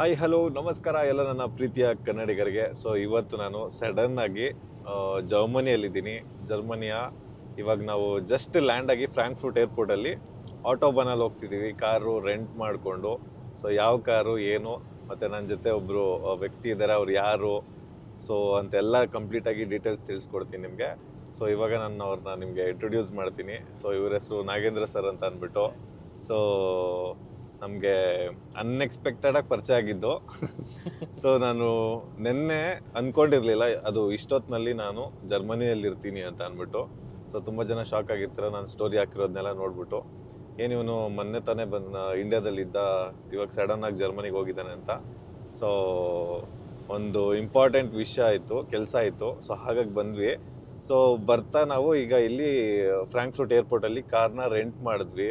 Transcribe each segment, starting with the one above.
Hi hello ನಮಸ್ಕಾರ ಎಲ್ಲ ನನ್ನ ಪ್ರೀತಿಯ ಕನ್ನಡಿಗರಿಗೆ. ಸೊ ಇವತ್ತು ನಾನು ಸಡನ್ ಆಗಿ ಆ, ಜರ್ಮನಿಯಲ್ಲಿದ್ದೀನಿ. ಜರ್ಮನಿಯ ಇವಾಗ ನಾವು ಜಸ್ಟ್ ಲ್ಯಾಂಡಾಗಿ ಆಗಿ ಫ್ರಾಂಕ್ಫುಟ್ ಏರ್ಪೋರ್ಟಲ್ಲಿ ಆಟೋಬನಲ್ಲಿ ಹೋಗ್ತಿದ್ದೀವಿ. ಕಾರು ರೆಂಟ್ ಮಾಡಿಕೊಂಡು. ಸೊ ಯಾವ ಕಾರು ಏನು ಮತ್ತು ನನ್ನ ಜೊತೆ ಒಬ್ಬರು ವ್ಯಕ್ತಿ ಇದ್ದಾರೆ ಅವ್ರು ಯಾರು? ಸೊ ಅಂತೆಲ್ಲ ಕಂಪ್ಲೀಟಾಗಿ ಡೀಟೇಲ್ಸ್ ತಿಳಿಸ್ಕೊಡ್ತೀನಿ ನಿಮಗೆ. ಸೊ ಇವಾಗ ನಾನು ಅವ್ರನ್ನ ನಿಮಗೆ ಇಂಟ್ರೊಡ್ಯೂಸ್ ಮಾಡ್ತೀನಿ. ಸೊ ಇವ್ರ ಹೆಸರು ನಾಗೇಂದ್ರ ಸರ್ ಅಂತ ಅಂದ್ಬಿಟ್ಟು. ಸೊ ನಮಗೆ ಅನ್ಎಕ್ಸ್ಪೆಕ್ಟೆಡಾಗಿ ಪರಿಚಯ ಆಗಿದ್ದು. ಸೊ ನಾನು ನಿನ್ನೆ ಅಂದ್ಕೊಂಡಿರಲಿಲ್ಲ ಅದು ಇಷ್ಟೊತ್ತಿನಲ್ಲಿ ನಾನು ಜರ್ಮನಿಯಲ್ಲಿ ಇರ್ತೀನಿ ಅಂತ ಅಂದ್ಬಿಟ್ಟು. ಸೊ ತುಂಬ ಜನ ಶಾಕ್ ಆಗಿರ್ತಾರೆ, ನಾನು ಸ್ಟೋರಿ ಹಾಕಿರೋದನ್ನೆಲ್ಲ ನೋಡ್ಬಿಟ್ಟು. ಏನು ಇವನು ಮೊನ್ನೆ ತಾನೇ ಬಂದ ಇಂಡಿಯಾದಲ್ಲಿದ್ದ ಇವಾಗ ಸಡನ್ ಆಗಿ ಜರ್ಮನಿಗೆ ಹೋಗಿದ್ದಾನೆ ಅಂತ. ಸೊ ಒಂದು ಇಂಪಾರ್ಟೆಂಟ್ ವಿಷಯ ಆಯಿತು, ಕೆಲಸ ಆಯಿತು. ಸೊ ಹಾಗಾಗಿ ಬಂದ್ವಿ. ಸೊ ಬರ್ತಾ ನಾವು ಈಗ ಇಲ್ಲಿ ಫ್ರಾಂಕ್ಫ್ರೂಟ್ ಏರ್ಪೋರ್ಟಲ್ಲಿ ಕಾರ್ನ ರೆಂಟ್ ಮಾಡಿದ್ವಿ.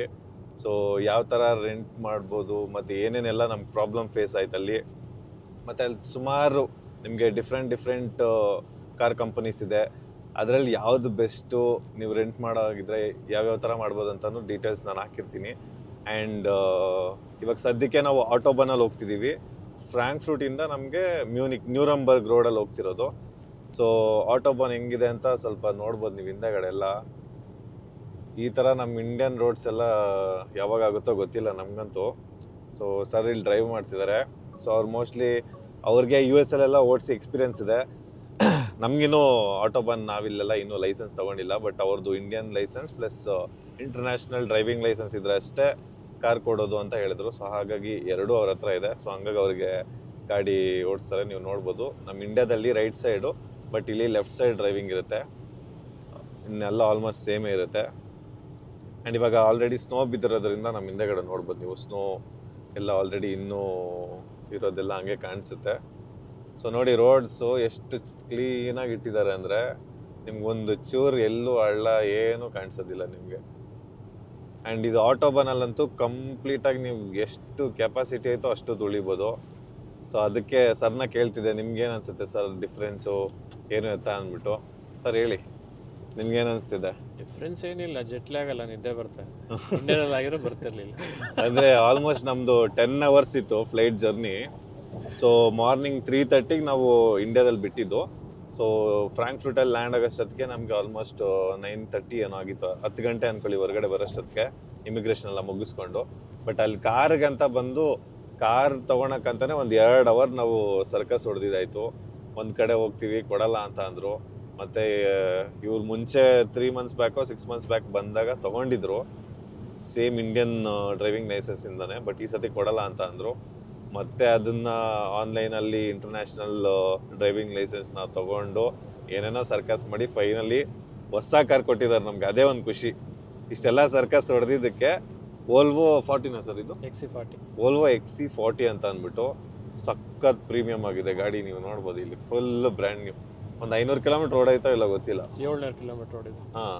ಸೊ ಯಾವ ಥರ ರೆಂಟ್ ಮಾಡ್ಬೋದು, ಮತ್ತು ಏನೇನೆಲ್ಲ ನಮ್ಗೆ ಪ್ರಾಬ್ಲಮ್ ಫೇಸ್ ಆಯ್ತು ಅಲ್ಲಿ. ಮತ್ತು ಅಲ್ಲಿ ಸುಮಾರು ನಿಮಗೆ ಡಿಫ್ರೆಂಟ್ ಡಿಫ್ರೆಂಟ್ ಕಾರ್ ಕಂಪನೀಸ್ ಇದೆ. ಅದರಲ್ಲಿ ಯಾವುದು ಬೆಸ್ಟು ನೀವು ರೆಂಟ್ ಮಾಡೋಗಿದ್ರೆ ಯಾವ್ಯಾವ ಥರ ಮಾಡ್ಬೋದು ಅಂತಲೂ ಡೀಟೇಲ್ಸ್ ನಾನು ಹಾಕಿರ್ತೀನಿ. ಆ್ಯಂಡ್ ಇವಾಗ ಸದ್ಯಕ್ಕೆ ನಾವು ಆಟೋಬನಲ್ಲಿ ಹೋಗ್ತಿದ್ದೀವಿ ಫ್ರಾಂಕ್ಫ್ರೂಟಿಂದ ನಮಗೆ ಮ್ಯೂನಿಕ್ ನ್ಯೂರಂಬರ್ಗ್ ರೋಡಲ್ಲಿ ಹೋಗ್ತಿರೋದು. ಸೊ ಆಟೋಬನ್ ಹೆಂಗಿದೆ ಅಂತ ಸ್ವಲ್ಪ ನೋಡ್ಬೋದು ನೀವು ಹಿಂದೆಗಡೆ ಎಲ್ಲ. ಈ ಥರ ನಮ್ಮ ಇಂಡಿಯನ್ ರೋಡ್ಸ್ ಎಲ್ಲ ಯಾವಾಗ ಆಗುತ್ತೋ ಗೊತ್ತಿಲ್ಲ ನಮಗಂತೂ. ಸೊ ಸರ್ ಇಲ್ಲಿ ಡ್ರೈವ್ ಮಾಡ್ತಿದ್ದಾರೆ ಸೊ ಅವ್ರು ಮೋಸ್ಟ್ಲಿ ಅವ್ರಿಗೆ ಯು ಎಸ್ ಅಲ್ಲೆಲ್ಲ ಓಡಿಸಿ ಎಕ್ಸ್ಪೀರಿಯನ್ಸ್ ಇದೆ. ನಮಗಿನ್ನೂ ಆಟೋಬನ್ ನಾವಿಲ್ಲೆಲ್ಲ ಇನ್ನೂ ಲೈಸೆನ್ಸ್ ತೊಗೊಂಡಿಲ್ಲ ಬಟ್ ಅವ್ರದ್ದು Indian licence plus international driving licence ಇದ್ರೆ ಅಷ್ಟೇ ಕಾರ್ ಕೊಡೋದು ಅಂತ ಹೇಳಿದ್ರು. ಸೊ ಹಾಗಾಗಿ ಎರಡೂ ಅವ್ರ ಹತ್ರ ಇದೆ. ಸೊ ಹಂಗಾಗಿ ಅವ್ರಿಗೆ ಗಾಡಿ ಓಡಿಸ್ತಾರೆ, ನೀವು ನೋಡ್ಬೋದು. ನಮ್ಮ ಇಂಡಿಯಾದಲ್ಲಿ ರೈಟ್ ಸೈಡು ಬಟ್ ಇಲ್ಲಿ ಲೆಫ್ಟ್ ಸೈಡ್ ಡ್ರೈವಿಂಗ್ ಇರುತ್ತೆ. ಇನ್ನೆಲ್ಲ ಆಲ್ಮೋಸ್ಟ್ ಸೇಮೇ ಇರುತ್ತೆ. ಆ್ಯಂಡ್ ಇವಾಗ ಆಲ್ರೆಡಿ ಸ್ನೋ ಬಿದ್ದಿರೋದ್ರಿಂದ ನಮ್ಮ ಹಿಂದೆಗಡೆ ನೋಡ್ಬೋದು ನೀವು ಸ್ನೋ ಎಲ್ಲ ಆಲ್ರೆಡಿ ಇನ್ನೂ ಇರೋದೆಲ್ಲ ಹಂಗೆ ಕಾಣಿಸುತ್ತೆ. ಸೊ ನೋಡಿ ರೋಡ್ಸು ಎಷ್ಟು ಕ್ಲೀನಾಗಿ ಇಟ್ಟಿದ್ದಾರೆ ಅಂದರೆ ನಿಮ್ಗೊಂದು ಚೂರು ಎಲ್ಲೂ ಹಳ್ಳ ಏನೂ ಕಾಣಿಸೋದಿಲ್ಲ ನಿಮಗೆ. ಆ್ಯಂಡ್ ಇದು ಆಟೋಬನಲ್ಲಂತೂ ಕಂಪ್ಲೀಟಾಗಿ ನೀವು ಎಷ್ಟು ಕೆಪಾಸಿಟಿ ಆಯಿತೋ ಅಷ್ಟು ತುಳಿಬೋದು ಸೊ ಅದಕ್ಕೆ ಸರ್ನ ಕೇಳ್ತಿದ್ದೆ, ನಿಮ್ಗೇನು ಅನಿಸುತ್ತೆ ಸರ್ ಡಿಫ್ರೆನ್ಸು ಏನು ಎತ್ತ ಅಂದ್ಬಿಟ್ಟು. ಸರ್ ಹೇಳಿ. ನಿಮ್ಗೇನು ಅನಿಸ್ತಿದೆ ಡಿಫ್ರೆನ್ಸ್ ಏನಿಲ್ಲ ಜೆಟ್ಲೆ ಆಗಲ್ಲ ನಿದ್ದೆ ಇಂಡಿಯಾದಲ್ಲಿ ಆಗಿರೋ ಬರ್ತಿರ್ಲಿಲ್ಲ. ಅಂದರೆ ಆಲ್ಮೋಸ್ಟ್ ನಮ್ಮದು ಟೆನ್ ಅವರ್ಸ್ ಇತ್ತು flight journey so morning three ತರ್ಟಿಗೆ ನಾವು ಇಂಡಿಯಾದಲ್ಲಿ ಬಿಟ್ಟಿದ್ದು. ಸೊ ಫ್ರಾಂಕ್ಫ್ರೂಟಲ್ಲಿ ಲ್ಯಾಂಡ್ ಆಗೋಷ್ಟೊತ್ತಿಗೆ ನಮಗೆ ಆಲ್ಮೋಸ್ಟ್ ನೈನ್ ತರ್ಟಿ ಏನೋ ಆಗಿತ್ತು. ಹತ್ತು ಗಂಟೆ ಅಂದ್ಕೊಳ್ಳಿ ಹೊರಗಡೆ ಬರೋಷ್ಟೊತ್ತಿಗೆ ಇಮಿಗ್ರೇಷನ್ ಎಲ್ಲ ಮುಗಿಸ್ಕೊಂಡು. ಬಟ್ ಅಲ್ಲಿ ಕಾರ್ಗಂತ ಬಂದು ಕಾರ್ ತೊಗೊಳಕ್ಕಂತಾನೆ ಒಂದು ಎರಡು ಅವರ್ ನಾವು ಸರ್ಕಸ್ ಹೊಡೆದಿದ್ದಾಯಿತು. ಒಂದು ಕಡೆ ಹೋಗ್ತೀವಿ ಕೊಡಲ್ಲ ಅಂತ ಅಂದರು. ಮತ್ತು ಇವ್ರು ಮುಂಚೆ ತ್ರೀ ಮಂತ್ಸ್ ಬ್ಯಾಕೋ ಸಿಕ್ಸ್ ಮಂತ್ಸ್ ಬ್ಯಾಕ್ ಬಂದಾಗ ತೊಗೊಂಡಿದ್ರು. ಸೇಮ್ ಇಂಡಿಯನ್ ಡ್ರೈವಿಂಗ್ ಲೈಸೆನ್ಸಿಂದನೇ ಬಟ್ ಈ ಸತಿ ಕೊಡಲ್ಲ ಅಂತ ಅಂದರು. ಮತ್ತೆ ಅದನ್ನ ಆನ್ಲೈನಲ್ಲಿ ಇಂಟರ್ನ್ಯಾಷನಲ್ ಡ್ರೈವಿಂಗ್ ಲೈಸೆನ್ಸ್ನ ತಗೊಂಡು ಏನೇನೋ ಸರ್ಕಸ್ ಮಾಡಿ ಫೈನಲಿ ಹೊಸ ಕಾರ್ ಕೊಟ್ಟಿದ್ದಾರೆ ನಮಗೆ. ಅದೇ ಒಂದು ಖುಷಿ. ಇಷ್ಟೆಲ್ಲ ಸರ್ಕಸ್ ಹೊಡೆದಿದ್ದಕ್ಕೆ ಓಲ್ವೋ ಫಾರ್ಟಿನ ಸರ್ ಇದು? XC forty Volvo XC forty ಅಂತ ಅಂದ್ಬಿಟ್ಟು ಸಖತ್ ಪ್ರೀಮಿಯಂ ಆಗಿದೆ ಗಾಡಿ ನೀವು ನೋಡ್ಬೋದು. ಇಲ್ಲಿ ಫುಲ್ ಬ್ರ್ಯಾಂಡ್ ನ್ಯೂ ಒಂದು ಐನೂರು ಕಿಲೋಮೀಟರ್ ಓಡಾಯ್ತೋ ಇಲ್ಲ ಗೊತ್ತಿಲ್ಲ. ಏಳ್ನೂರು ಕಿಲೋಮೀಟರ್ ಓಡಿದೆ ಹಾಂ.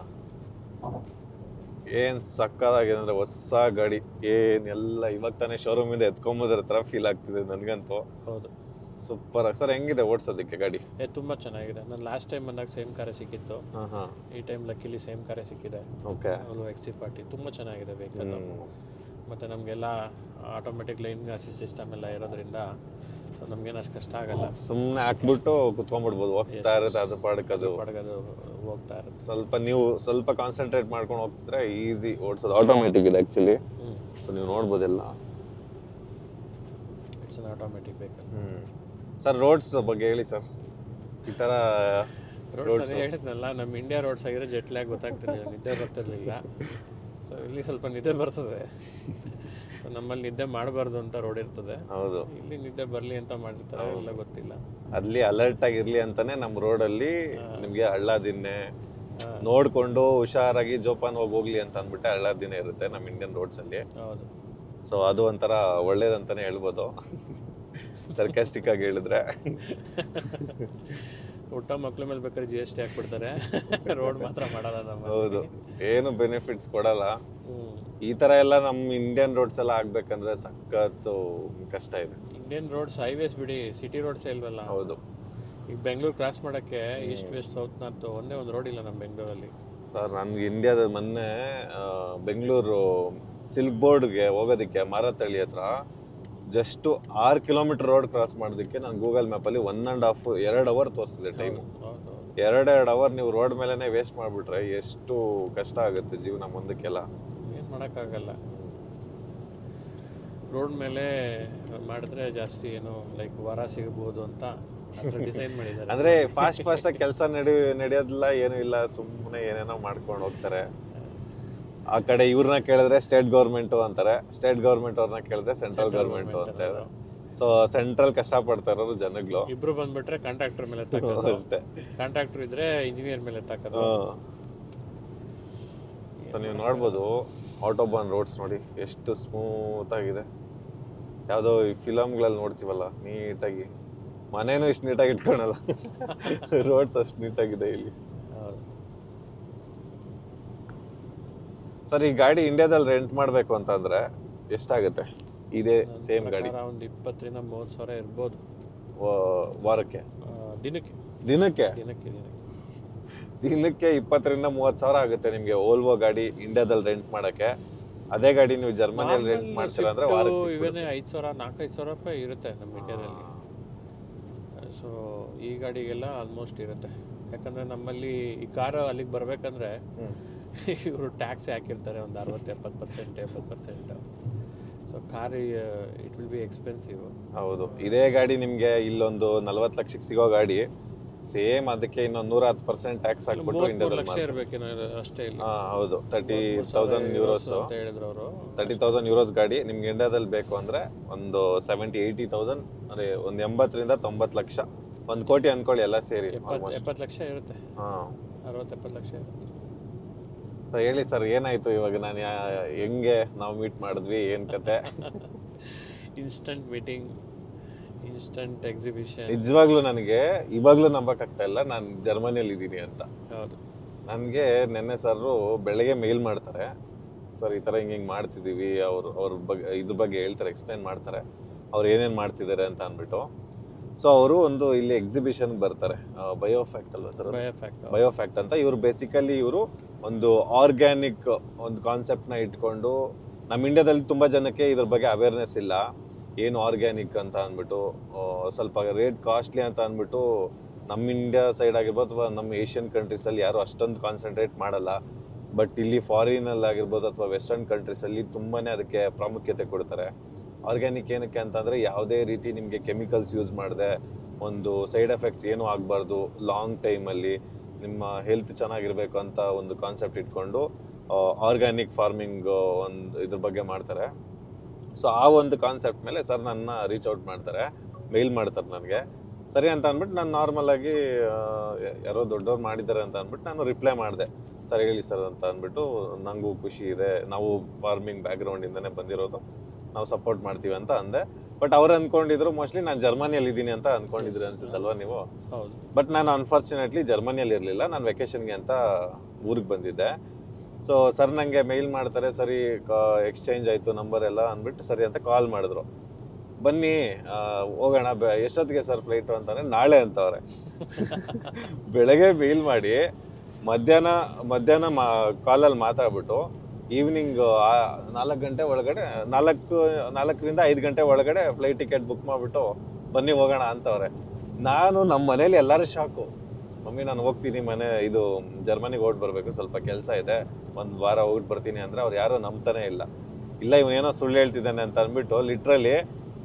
ಏನು ಸಕ್ಕದಾಗಿದೆ ಅಂದರೆ ಹೊಸ ಗಾಡಿ ಏನೆಲ್ಲ ಇವಾಗ ತಾನೇ ಶೋರೂಮಿಂದ ಎತ್ಕೊಂಬೋದ್ರ ಥರ ಫೀಲ್ ಆಗ್ತಿದೆ ನನಗಂತೂ. ಹೌದು. ಸೂಪರ್ ಆಗಿ ಸರ್ ಹೆಂಗಿದೆ ಓಡಿಸೋದಕ್ಕೆ ಗಾಡಿ? ಏ ತುಂಬ ಚೆನ್ನಾಗಿದೆ. ನಾನು ಲಾಸ್ಟ್ ಟೈಮ್ ಬಂದಾಗ ಸೇಮ್ ಕಾರೇ ಸಿಕ್ಕಿತ್ತು. ಹಾಂ ಹಾಂ. ಈ ಟೈಮ್ ಲಕ್ಕಿಲಿ ಸೇಮ್ ಕಾರೇ ಸಿಕ್ಕಿದೆ. ಓಕೆ ಎಕ್ಸಿ ಫಾರ್ಟಿ ತುಂಬ ಚೆನ್ನಾಗಿದೆ ವೆಹಿಕಲ್ ಮತ್ತು ನಮಗೆಲ್ಲ ಆಟೋಮೆಟಿಕ್ ಲೈನ್ ಅಸಿಸ್ಟ್ ಸಿಸ್ಟಮ್ ಎಲ್ಲ ಇರೋದ್ರಿಂದ ಸೊ ನಮಗೇನು ಅಷ್ಟು ಕಷ್ಟ ಆಗಲ್ಲ. ಸುಮ್ಮನೆ ಹಾಕ್ಬಿಟ್ಟು ಕುತ್ಕೊಂಡ್ಬಿಡ್ಬೋದು. ಹೋಗ್ತಾ ಇರುತ್ತೆ ಅದು ಪಾಡಕ್ಕೆ ಅದು ಹೋಗ್ತಾ ಇರುತ್ತೆ. ಸ್ವಲ್ಪ ನೀವು ಸ್ವಲ್ಪ ಕಾನ್ಸಂಟ್ರೇಟ್ ಮಾಡ್ಕೊಂಡು ಹೋಗ್ತಿದ್ರೆ ಈಸಿ ಓಡಿಸೋದು. ಆಟೋಮೆಟಿಕ್ ಇದೆ ಆ್ಯಕ್ಚುಲಿ ಸೊ ನೀವು ನೋಡ್ಬೋದೆಲ್ಲ. ಇಟ್ಸ್ ಆಟೋಮೆಟಿಕ್ ವೆಹಿಕಲ್ ಹ್ಞೂ ಸರ್ ರೋಡ್ಸ್ ಬಗ್ಗೆ ಹೇಳಿ ಸರ್ ಈ ಥರ ರೋಡ್ಸ್ ಹೇಳಿದ್ನಲ್ಲ ನಮ್ಮ ಇಂಡಿಯಾ ರೋಡ್ಸ್ ಆಗಿದ್ರೆ ಜೆಟ್ಲಾಗಿ ಗೊತ್ತಾಗ್ತಿರ್ಲಿಲ್ಲ ನಿದ್ದೆ ಬರ್ತಿರ್ಲಿಲ್ಲ. ಸೊ ಇಲ್ಲಿ ಸ್ವಲ್ಪ ನಿದ್ದೆ ಬರ್ತದೆ. ಸೊ ನಮ್ಮಲ್ಲಿ ನಿದ್ದೆ ಮಾಡಬಾರ್ದು ಅಂತ ರೋಡ್ ಇರ್ತದೆ. ಹೌದು. ಇಲ್ಲಿ ನಿದ್ದೆ ಬರಲಿ ಅಂತ ಮಾಡಿರ್ತಾರೆ ಎಲ್ಲ ಗೊತ್ತಿಲ್ಲ. ಅಲ್ಲಿ ಅಲರ್ಟ್ ಆಗಿರ್ಲಿ ಅಂತಾನೆ ನಮ್ಮ ರೋಡಲ್ಲಿ ನಿಮಗೆ ಹಳ್ಳ ದಿನ್ನೆ. ನೋಡ್ಕೊಂಡು ಹುಷಾರಾಗಿ ಜೋಪಾನ್ ಹೋಗಿ ಹೋಗ್ಲಿ ಅಂತ ಅಂದ್ಬಿಟ್ಟು ಹಳ್ಳ ದಿನ ಇರುತ್ತೆ ನಮ್ಮ ಇಂಡಿಯನ್ ರೋಡ್ಸ್ ಅಲ್ಲಿ. ಹೌದು. ಸೊ ಅದು ಒಂಥರ ಒಳ್ಳೇದಂತಾನೆ ಹೇಳ್ಬೋದು. ಸರ್ಕಾಸ್ಟಿಕ್ ಆಗಿ ಹೇಳಿದ್ರೆ. ಊಟ ಮಕ್ಳ ಮೇಲೆ ಬೇಕಾದ್ರೆ ಜಿ ಎಸ್ ಟಿ ಹಾಕ್ಬಿಡ್ತಾರೆ. ರೋಡ್ ಮಾತ್ರ ಮಾಡಲ್ಲ ನಮ್ಮ ಹೌದು. ಏನು ಬೆನಿಫಿಟ್ಸ್ ಕೊಡಲ್ಲ. ಈ ತರ ಎಲ್ಲ ನಮ್ಮ ಇಂಡಿಯನ್ ರೋಡ್ಸ್ ಎಲ್ಲ ಆಗ್ಬೇಕಂದ್ರೆ ಸಖತ್ತು ಕಷ್ಟ ಇದೆ. ಇಂಡಿಯನ್ ರೋಡ್ಸ್ ಹೈವೇಸ್ ಬಿಡಿ ಸಿಟಿ ರೋಡ್ಸ್ ಇಲ್ವಲ್ಲ? ಹೌದು. ಈಗ ಬೆಂಗಳೂರು ಕ್ರಾಸ್ ಮಾಡೋಕ್ಕೆ ಈಸ್ಟ್ ವೆಸ್ಟ್ ಸೌತ್ ನಾರ್ತ್ ಒಂದೇ ಒಂದು ರೋಡ್ ಇಲ್ಲ ನಮ್ಮ ಬೆಂಗಳೂರಲ್ಲಿ ಸರ್ ನಮ್ಗೆ ಇಂಡಿಯಾದ ಮೊನ್ನೆ ಬೆಂಗಳೂರು ಸಿಲ್ಕ್ ಬೋರ್ಡ್ಗೆ ಹೋಗೋದಕ್ಕೆ ಮಾರತಳ್ಳಿ ಹತ್ರ ಜಸ್ಟ್ ಆರು ಕಿಲೋಮೀಟರ್ ರೋಡ್ ಕ್ರಾಸ್ ಮಾಡೋದಕ್ಕೆ ನಾನು ಗೂಗಲ್ ಮ್ಯಾಪಲ್ಲಿ ಒನ್ ಆ್ಯಂಡ್ ಹಾಫ್ ಎರಡು ಅವರ್ ತೋರಿಸಿದೆ ಟೈಮು ಎರಡೆರಡು ಅವರ್ ನೀವು ರೋಡ್ ಮೇಲೇನೇ ವೇಸ್ಟ್ ಮಾಡಿಬಿಟ್ರೆ ಎಷ್ಟು ಕಷ್ಟ ಆಗುತ್ತೆ ಜೀವನ ಮುಂದಕ್ಕೆಲ್ಲ. ಏನು ಮಾಡೋಕ್ಕಾಗಲ್ಲ. ರೋಡ್ ಮೇಲೆ ಮಾಡಿದ್ರೆ ಜಾಸ್ತಿ ಏನು ಲೈಕ್ ವರ ಸಿಗಬಹುದು ಅಂತ ಡಿಸೈನ್ ಮಾಡಿದ್ದಾರೆ. ಅಂದ್ರೆ ಫಾಸ್ಟ್ ಫಾಸ್ಟ್ ಆಗಿ ಕೆಲಸ ನಡಿ ನಡೆಯೋದಿಲ್ಲ ಏನು ಇಲ್ಲ ಸುಮ್ಮನೆ ಏನೇನೋ ಮಾಡ್ಕೊಂಡು ಹೋಗ್ತಾರೆ. ಆ ಕಡೆ ಇವ್ರನ್ನ ಕೇಳಿದ್ರೆ ಸ್ಟೇಟ್ ಗೌರ್ಮೆಂಟು ಅಂತಾರೆ. ಸ್ಟೇಟ್ ಗೌರ್ಮೆಂಟ್ ಅವ್ರನ್ನ ಕೇಳಿದ್ರೆ ಸೆಂಟ್ರಲ್ ಗೌರ್ಮೆಂಟ್ ಅಂತಾರೆ. ಸೊ ಸೆಂಟ್ರಲ್ ಕಷ್ಟ ಪಡ್ತಾ ಇರೋರು ಜನಗಳು. ಇಬ್ರು ಬಂದ್ಬಿಟ್ರೆ ಕಾಂಟ್ರಾಕ್ಟರ್ ಮೇಲೆ ಅಷ್ಟೇ. ಕಾಂಟ್ರಾಕ್ಟರ್ ಇದ್ರೆ ಇಂಜಿನಿಯರ್ ಮೇಲೆ ತಾಕೋದು ಸೊ ನೀವು ನೋಡ್ಬೋದು ಆಟೋಬಾನ್ ರೋಡ್ಸ್ ನೋಡಿ ಎಷ್ಟು ಸ್ಮೂತ್ ಆಗಿದೆ. ಯಾವುದೋ ಈ ಫಿಲಮ್ಗಳಲ್ಲಿ ನೋಡ್ತೀವಲ್ಲ ನೀಟಾಗಿ. ಮನೇನು ಇಷ್ಟು ನೀಟಾಗಿ ಇಟ್ಕೊಳಲ್ಲ. ರೋಡ್ಸ್ ಅಷ್ಟು ನೀಟಾಗಿದೆ ಇಲ್ಲಿ ಹೌದು ಸರ್ ಈ ಗಾಡಿ ಇಂಡಿಯಾದಲ್ಲಿ ರೆಂಟ್ ಮಾಡಬೇಕು ಅಂತಂದ್ರೆ ಎಷ್ಟಾಗುತ್ತೆ? ಇದೇ ಸೇಮ್ ಗಾಡಿ. ಒಂದು ಇಪ್ಪತ್ತರಿಂದ ಮೂವತ್ತು ಸಾವಿರ ಇರ್ಬೋದು. ವಾರಕ್ಕೆ? ದಿನಕ್ಕೆ. ದಿನಕ್ಕೆ? ದಿನಕ್ಕೆ ದಿನಕ್ಕೆ. ದಿನಕ್ಕೆ ಇಪ್ಪತ್ತರಿಂದ ಮೂವತ್ತು ಸಾವಿರ ಆಗುತ್ತೆ ನಿಮಗೆ ಓಲ್ವೋ ಗಾಡಿ ಇಂಡಿಯಾದಲ್ಲಿ ರೆಂಟ್ ಮಾಡೋಕ್ಕೆ. ಅದೇ ಗಾಡಿ ನೀವು ಜರ್ಮನಿಯಲ್ಲಿ ರೆಂಟ್ ಮಾಡ್ತೀರಾ ಅಂದರೆ ವಾರಕ್ಕೆ ಇವನೇ ಐದು ಸಾವಿರ ನಾಲ್ಕೈದು ಸಾವಿರ ರೂಪಾಯಿ ಇರುತ್ತೆ ನಮ್ಮ ಇಂಡಿಯಾದಲ್ಲಿ ಸೊ ಈ ಗಾಡಿಗೆಲ್ಲ ಆಲ್ಮೋಸ್ಟ್ ಇರುತ್ತೆ. ಯಾಕಂದರೆ ನಮ್ಮಲ್ಲಿ ಈ ಕಾರು ಅಲ್ಲಿಗೆ ಬರಬೇಕಂದ್ರೆ. ಇವರು ಟ್ಯಾಕ್ಸ್ ಹಾಕಿರ್ತಾರೆ ಒಂದು ಅರವತ್ತು ಎಪ್ಪತ್ತು ಪರ್ಸೆಂಟ್ ಎಪ್ಪತ್ತು percent so car it will be expensive ಹೌದು. ಇದೇ ಗಾಡಿ ನಿಮಗೆ ಇಲ್ಲೊಂದು ನಲ್ವತ್ತು ಲಕ್ಷಕ್ಕೆ ಸಿಗೋ ಗಾಡಿ ಸೇಮ್ ಅದಕ್ಕೆ ಇನ್ನೊಂದು ನೂರ ಹತ್ತು ಪರ್ಸೆಂಟ್ ಟ್ಯಾಕ್ಸ್ ಹಾಕ್ಬಿಟ್ಟು ಇಂಡಿಯಾದಲ್ಲಿ ಲಕ್ಷ ಇರಬೇಕೇನೋ ಅಷ್ಟೇ ಇಲ್ಲ. ಹಾ ಹೌದು. ತರ್ಟಿ ತೌಸಂಡ್ ಯೂರೋಸ್ ಅಂತ ಹೇಳಿದ್ರು ಅವರು. ತರ್ಟಿ ತೌಸಂಡ್ ಯೂರೋಸ್ ಗಾಡಿ ನಿಮ್ಗೆ ಇಂಡಿಯಾದಲ್ಲಿ ಬೇಕು ಅಂದ್ರೆ ಒಂದು ಸೆವೆಂಟಿ ಏಯ್ಟಿ ತೌಸಂಡ್ ಅಂದ್ರೆ ಒಂದು ಎಂಬತ್ತರಿಂದ ತೊಂಬತ್ತು ಲಕ್ಷ. ಒಂದು ಕೋಟಿ ಅನ್ಕೊಳ್ಳಿ ಎಲ್ಲ ಸೇರಿ ಎಪ್ಪತ್ತು ಲಕ್ಷ ಇರುತ್ತೆ. ಹಾಂ. ಅರವತ್ತು ಎಪ್ಪತ್ತು ಲಕ್ಷ ಇರುತ್ತೆ. ಹೇಳಿ ಸರ್ ಏನಾಯ್ತು ಇವಾಗ? ನಾನು ಹೆಂಗೆ ನಾವು ಮೀಟ್ ಮಾಡಿದ್ವಿ? ಏನು ಕತೆ? ಇನ್ಸ್ಟಂಟ್ ಮೀಟಿಂಗ್ ಇನ್ಸ್ಟಂಟ್ ಎಕ್ಸಿಬಿಷನ್ ನಿಜವಾಗ್ಲೂ ನನಗೆ ಇವಾಗ್ಲೂ ನಂಬಕ್ಕಾಗ್ತಾ ಇಲ್ಲ. ನಾನು ಜರ್ಮನಿಯಲ್ಲಿ ಇದ್ದೀನಿ ಅಂತ. ಹೌದು. ನನಗೆ ನೆನ್ನೆ ಸರ್ರು ಬೆಳಗ್ಗೆ ಮೇಲ್ ಮಾಡ್ತಾರೆ. ಸರ್ ಈ ಥರ ಹಿಂಗೆ ಹಿಂಗೆ ಮಾಡ್ತಿದ್ದೀವಿ ಅವ್ರು ಅವ್ರ ಬಗ್ಗೆ ಇದ್ರ ಬಗ್ಗೆ ಹೇಳ್ತಾರೆ ಎಕ್ಸ್ಪ್ಲೈನ್ ಮಾಡ್ತಾರೆ. ಅವ್ರು ಏನೇನು ಮಾಡ್ತಿದ್ದಾರೆ? ಅಂತ ಅಂದ್ಬಿಟ್ಟು. ಸೊ ಅವರು ಒಂದು ಇಲ್ಲಿ ಎಕ್ಸಿಬಿಷನ್ ಬರ್ತಾರೆ. ಬಯೋಫ್ಯಾಕ್ಟ್ ಅಲ್ವಾ ಸರ್ ಬಯೋಫ್ಯಾಕ್ಟ್ ಬಯೋಫ್ಯಾಕ್ಟ್ ಅಂತ ಇವರು ಬೇಸಿಕಲಿ ಇವರು ಒಂದು ಆರ್ಗ್ಯಾನಿಕ್ ಒಂದು ಕಾನ್ಸೆಪ್ಟ್ನ ಇಟ್ಕೊಂಡು ನಮ್ಮ ಇಂಡಿಯಾದಲ್ಲಿ ತುಂಬ ಜನಕ್ಕೆ ಇದ್ರ ಬಗ್ಗೆ ಅವೇರ್ನೆಸ್ ಇಲ್ಲ. ಏನು ಆರ್ಗ್ಯಾನಿಕ್ ಅಂತ ಅಂದ್ಬಿಟ್ಟು ಸ್ವಲ್ಪ ರೇಟ್ ಕಾಸ್ಟ್ಲಿ ಅಂತ ಅಂದ್ಬಿಟ್ಟು ನಮ್ಮ ಇಂಡಿಯಾ ಸೈಡ್ ಆಗಿರ್ಬೋದು ಅಥವಾ ನಮ್ಮ ಏಷ್ಯನ್ ಕಂಟ್ರೀಸಲ್ಲಿ ಯಾರು ಅಷ್ಟೊಂದು ಕಾನ್ಸಂಟ್ರೇಟ್ ಮಾಡಲ್ಲ. ಬಟ್ ಇಲ್ಲಿ ಫಾರಿನಲ್ಲಿ ಆಗಿರ್ಬೋದು ಅಥವಾ ವೆಸ್ಟರ್ನ್ ಕಂಟ್ರೀಸಲ್ಲಿ ತುಂಬಾ ಅದಕ್ಕೆ ಪ್ರಾಮುಖ್ಯತೆ ಕೊಡ್ತಾರೆ. ಆರ್ಗ್ಯಾನಿಕ್ ಏನಕ್ಕೆ ಅಂತಂದರೆ ಯಾವುದೇ ರೀತಿ ನಿಮಗೆ ಕೆಮಿಕಲ್ಸ್ ಯೂಸ್ ಮಾಡಿದೆ ಒಂದು ಸೈಡ್ ಎಫೆಕ್ಟ್ಸ್ ಏನೂ ಆಗಬಾರ್ದು ಲಾಂಗ್ ಟೈಮಲ್ಲಿ ನಿಮ್ಮ ಹೆಲ್ತ್ ಚೆನ್ನಾಗಿರಬೇಕು ಅಂತ ಒಂದು ಕಾನ್ಸೆಪ್ಟ್ ಇಟ್ಕೊಂಡು ಆರ್ಗ್ಯಾನಿಕ್ ಫಾರ್ಮಿಂಗ್ ಒಂದು ಇದ್ರ ಬಗ್ಗೆ ಮಾಡ್ತಾರೆ. ಸೊ ಆ ಒಂದು ಕಾನ್ಸೆಪ್ಟ್ ಮೇಲೆ ಸರ್ ನನ್ನ ರೀಚ್ ಔಟ್ ಮಾಡ್ತಾರೆ ಮೇಲ್ ಮಾಡ್ತಾರೆ ನನಗೆ. ಸರಿ ಅಂತ ಅಂದ್ಬಿಟ್ಟು ನಾನು ನಾರ್ಮಲ್ ಆಗಿ ಯಾರೋ ದೊಡ್ಡವ್ರು ಮಾಡಿದ್ದಾರೆ ಅಂತ ಅಂದ್ಬಿಟ್ಟು ನಾನು ರಿಪ್ಲೈ ಮಾಡಿದೆ. ಸರ್ ಹೇಳಿ ಸರ್ ಅಂತ ಅಂದ್ಬಿಟ್ಟು ನನಗೂ ಖುಷಿ ಇದೆ. ನಾವು ಫಾರ್ಮಿಂಗ್ ಬ್ಯಾಕ್ಗ್ರೌಂಡಿಂದನೇ ಬಂದಿರೋದು. ನಾವು ಸಪೋರ್ಟ್ ಮಾಡ್ತೀವಿ ಅಂತ ಅಂದೆ. ಬಟ್ ಅವ್ರು ಅನ್ಕೊಂಡಿದ್ರು ಮೋಸ್ಟ್ಲಿ ನಾನು ಜರ್ಮನಿಯಲ್ಲಿ ಇದ್ದೀನಿ ಅಂತ ಅಂದ್ಕೊಂಡಿದ್ರು ಅನ್ಸುತ್ತಲ್ವಾ ನೀವು? ಹೌದು. ಬಟ್ ನಾನು ಅನ್ಫಾರ್ಚುನೇಟ್ಲಿ ಜರ್ಮನಿಯಲ್ಲಿ ಇರಲಿಲ್ಲ. ನಾನು ವೆಕೇಷನ್ಗೆ ಅಂತ ಊರಿಗೆ ಬಂದಿದ್ದೆ. ಸೊ ಸರ್ ನನಗೆ ಮೇಲ್ ಮಾಡ್ತಾರೆ ಸರಿ ಎಕ್ಸ್ಚೇಂಜ್ ಆಯಿತು ನಂಬರ್ ಎಲ್ಲ ಅಂದ್ಬಿಟ್ಟು ಸರಿ ಅಂತ ಕಾಲ್ ಮಾಡಿದ್ರು. ಬನ್ನಿ ಆ, ಹೋಗೋಣ ಬೆ- ಎಷ್ಟೊತ್ತಿಗೆ ಸರ್ ಫ್ಲೈಟು ಅಂತಾರೆ ನಾಳೆ ಅಂತವ್ರೆ. ಬೆಳಗ್ಗೆ ಮೇಲ್ ಮಾಡಿ ಮಧ್ಯಾಹ್ನ ಮಧ್ಯಾಹ್ನ ಮಾ ಕಾಲಲ್ಲಿ ಮಾತಾಡ್ಬಿಟ್ಟು ಈವ್ನಿಂಗ್ ನಾಲ್ಕು ಗಂಟೆ ಒಳಗಡೆ, ನಾಲ್ಕು, ನಾಲ್ಕರಿಂದ ಐದು ಗಂಟೆ ಒಳಗಡೆ ಫ್ಲೈಟ್ ಟಿಕೆಟ್ ಬುಕ್ ಮಾಡಿಬಿಟ್ಟು ಬನ್ನಿ ಹೋಗೋಣ ಅಂತವ್ರೆ. ನಾನು ನಮ್ಮ ಮನೇಲಿ ಎಲ್ಲರೂ ಶಾಕು. ಮಮ್ಮಿ, ನಾನು ಹೋಗ್ತೀನಿ ಮನೆ, ಇದು ಜರ್ಮನಿಗೆ ಹೊರಟು ಬರಬೇಕು, ಸ್ವಲ್ಪ ಕೆಲಸ ಇದೆ. ಒಂದು ವಾರ ಹೋಗಿ ಬರ್ತೀನಿ ಅಂದರೆ ಅವ್ರು ಯಾರೂ ನಂಬ್ತಾನೆ ಇಲ್ಲ. ಇಲ್ಲ ಇವನೇನೋ ಸುಳ್ಳು ಹೇಳ್ತಿದ್ದಾನೆ ಅಂತ ಅಂದ್ಬಿಟ್ಟು ಲಿಟ್ರಲಿ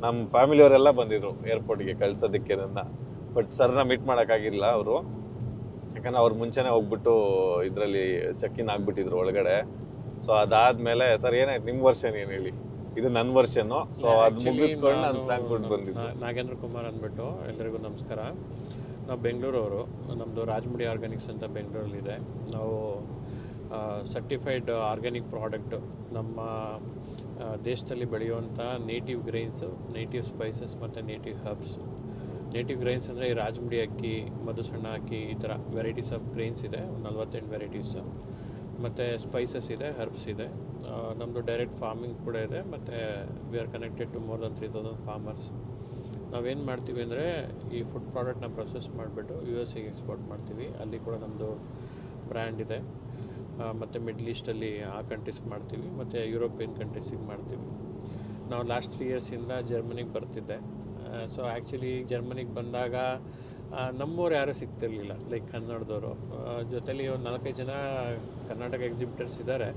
ನಮ್ಮ ಫ್ಯಾಮಿಲಿಯವರೆಲ್ಲ ಬಂದಿದ್ರು ಏರ್ಪೋರ್ಟ್ಗೆ ಕಳ್ಸೋದಕ್ಕೆ ನನ್ನ. ಬಟ್ ಸರ್ನ ಮೀಟ್ ಮಾಡೋಕ್ಕಾಗಿಲ್ಲ ಅವರು. ಯಾಕಂದ್ರೆ ಅವ್ರು ಮುಂಚೆನೇ ಹೋಗ್ಬಿಟ್ಟು ಇದರಲ್ಲಿ ಚೆಕ್ ಆಗ್ಬಿಟ್ಟಿದ್ರು ಒಳಗಡೆ. ಸೊ ಅದಾದ್ಮೇಲೆ ಸರ್ ಏನಾಯ್ತು? ನಿಮ್ಮ ವರ್ಷನ್ ಏನು ಹೇಳಿ? ಇದು ನನ್ನ ವರ್ಷನು? ಸೊ ಅದು ಮುಗಿಸ್ಕೊಂಡು ನಾನು ನಾನು ಕೊಟ್ಟು ಬಂದಿದ್ದೆ. ನಾಗೇಂದ್ರ ಕುಮಾರ್ ಅಂದ್ಬಿಟ್ಟು ಎಲ್ರಿಗೂ ನಮಸ್ಕಾರ. ನಾವು ಬೆಂಗಳೂರವರು. ನಮ್ಮದು ರಾಜಮುಡಿ ಆರ್ಗ್ಯಾನಿಕ್ಸ್ ಅಂತ ಬೆಂಗಳೂರಲ್ಲಿದೆ. ನಾವು ಸರ್ಟಿಫೈಡ್ ಆರ್ಗ್ಯಾನಿಕ್ ಪ್ರಾಡಕ್ಟು ನಮ್ಮ ದೇಶದಲ್ಲಿ ಬೆಳೆಯುವಂಥ ನೇಟಿವ್ ಗ್ರೈನ್ಸು ನೇಟಿವ್ ಸ್ಪೈಸಸ್ ಮತ್ತು ನೇಟಿವ್ ಹರ್ಬ್ಸ್ ನೇಟಿವ್ ಗ್ರೈನ್ಸ್ ಅಂದರೆ ಈ ರಾಜಮುಡಿ ಅಕ್ಕಿ ಮಧುಸಣ್ಣ ಅಕ್ಕಿ ಈ ಥರ ವೆರೈಟೀಸ್ ಆಫ್ ಗ್ರೈನ್ಸ್ ಇದೆ. ಒಂದು ನಲ್ವತ್ತೆಂಟು ವೆರೈಟೀಸ್ ಮತ್ತು ಸ್ಪೈಸಸ್ ಇದೆ ಹರ್ಬ್ಸ್ ಇದೆ. ನಮ್ಮದು ಡೈರೆಕ್ಟ್ ಫಾರ್ಮಿಂಗ್ ಕೂಡ ಇದೆ, ಮತ್ತು we are connected to more than three thousand farmers ನಾವೇನು ಮಾಡ್ತೀವಿ ಅಂದರೆ, ಈ ಫುಡ್ ಪ್ರಾಡಕ್ಟ್ನ ಪ್ರೊಸೆಸ್ ಮಾಡಿಬಿಟ್ಟು ಯು ಎಸ್ ಎಗೆ ಎಕ್ಸ್ಪೋರ್ಟ್ ಮಾಡ್ತೀವಿ. ಅಲ್ಲಿ ಕೂಡ ನಮ್ಮದು ಬ್ರ್ಯಾಂಡ್ ಇದೆ. ಮತ್ತು ಮಿಡ್ಲ್ ಈಸ್ಟಲ್ಲಿ ಆ ಕಂಟ್ರೀಸ್ಗೆ ಮಾಡ್ತೀವಿ, ಮತ್ತು ಯುರೋಪಿಯನ್ ಕಂಟ್ರೀಸಿಗೆ ಮಾಡ್ತೀವಿ. ನಾವು ಲಾಸ್ಟ್ ತ್ರೀ ಇಯರ್ಸಿಂದ ಜರ್ಮನಿಗೆ ಬರ್ತಿದ್ದೆ. ಸೊ ಆ್ಯಕ್ಚುಲಿ ಜರ್ಮನಿಗೆ ಬಂದಾಗ ನಮ್ಮವ್ರು ಯಾರೂ ಸಿಗ್ತಿರ್ಲಿಲ್ಲ ಲೈಕ್ ಕನ್ನಡದವರು. ಜೊತೇಲಿ ಒಂದು ನಾಲ್ಕೈದು ಜನ ಕರ್ನಾಟಕ ಎಕ್ಸಿಬಿಟರ್ಸ್ ಇದ್ದಾರೆ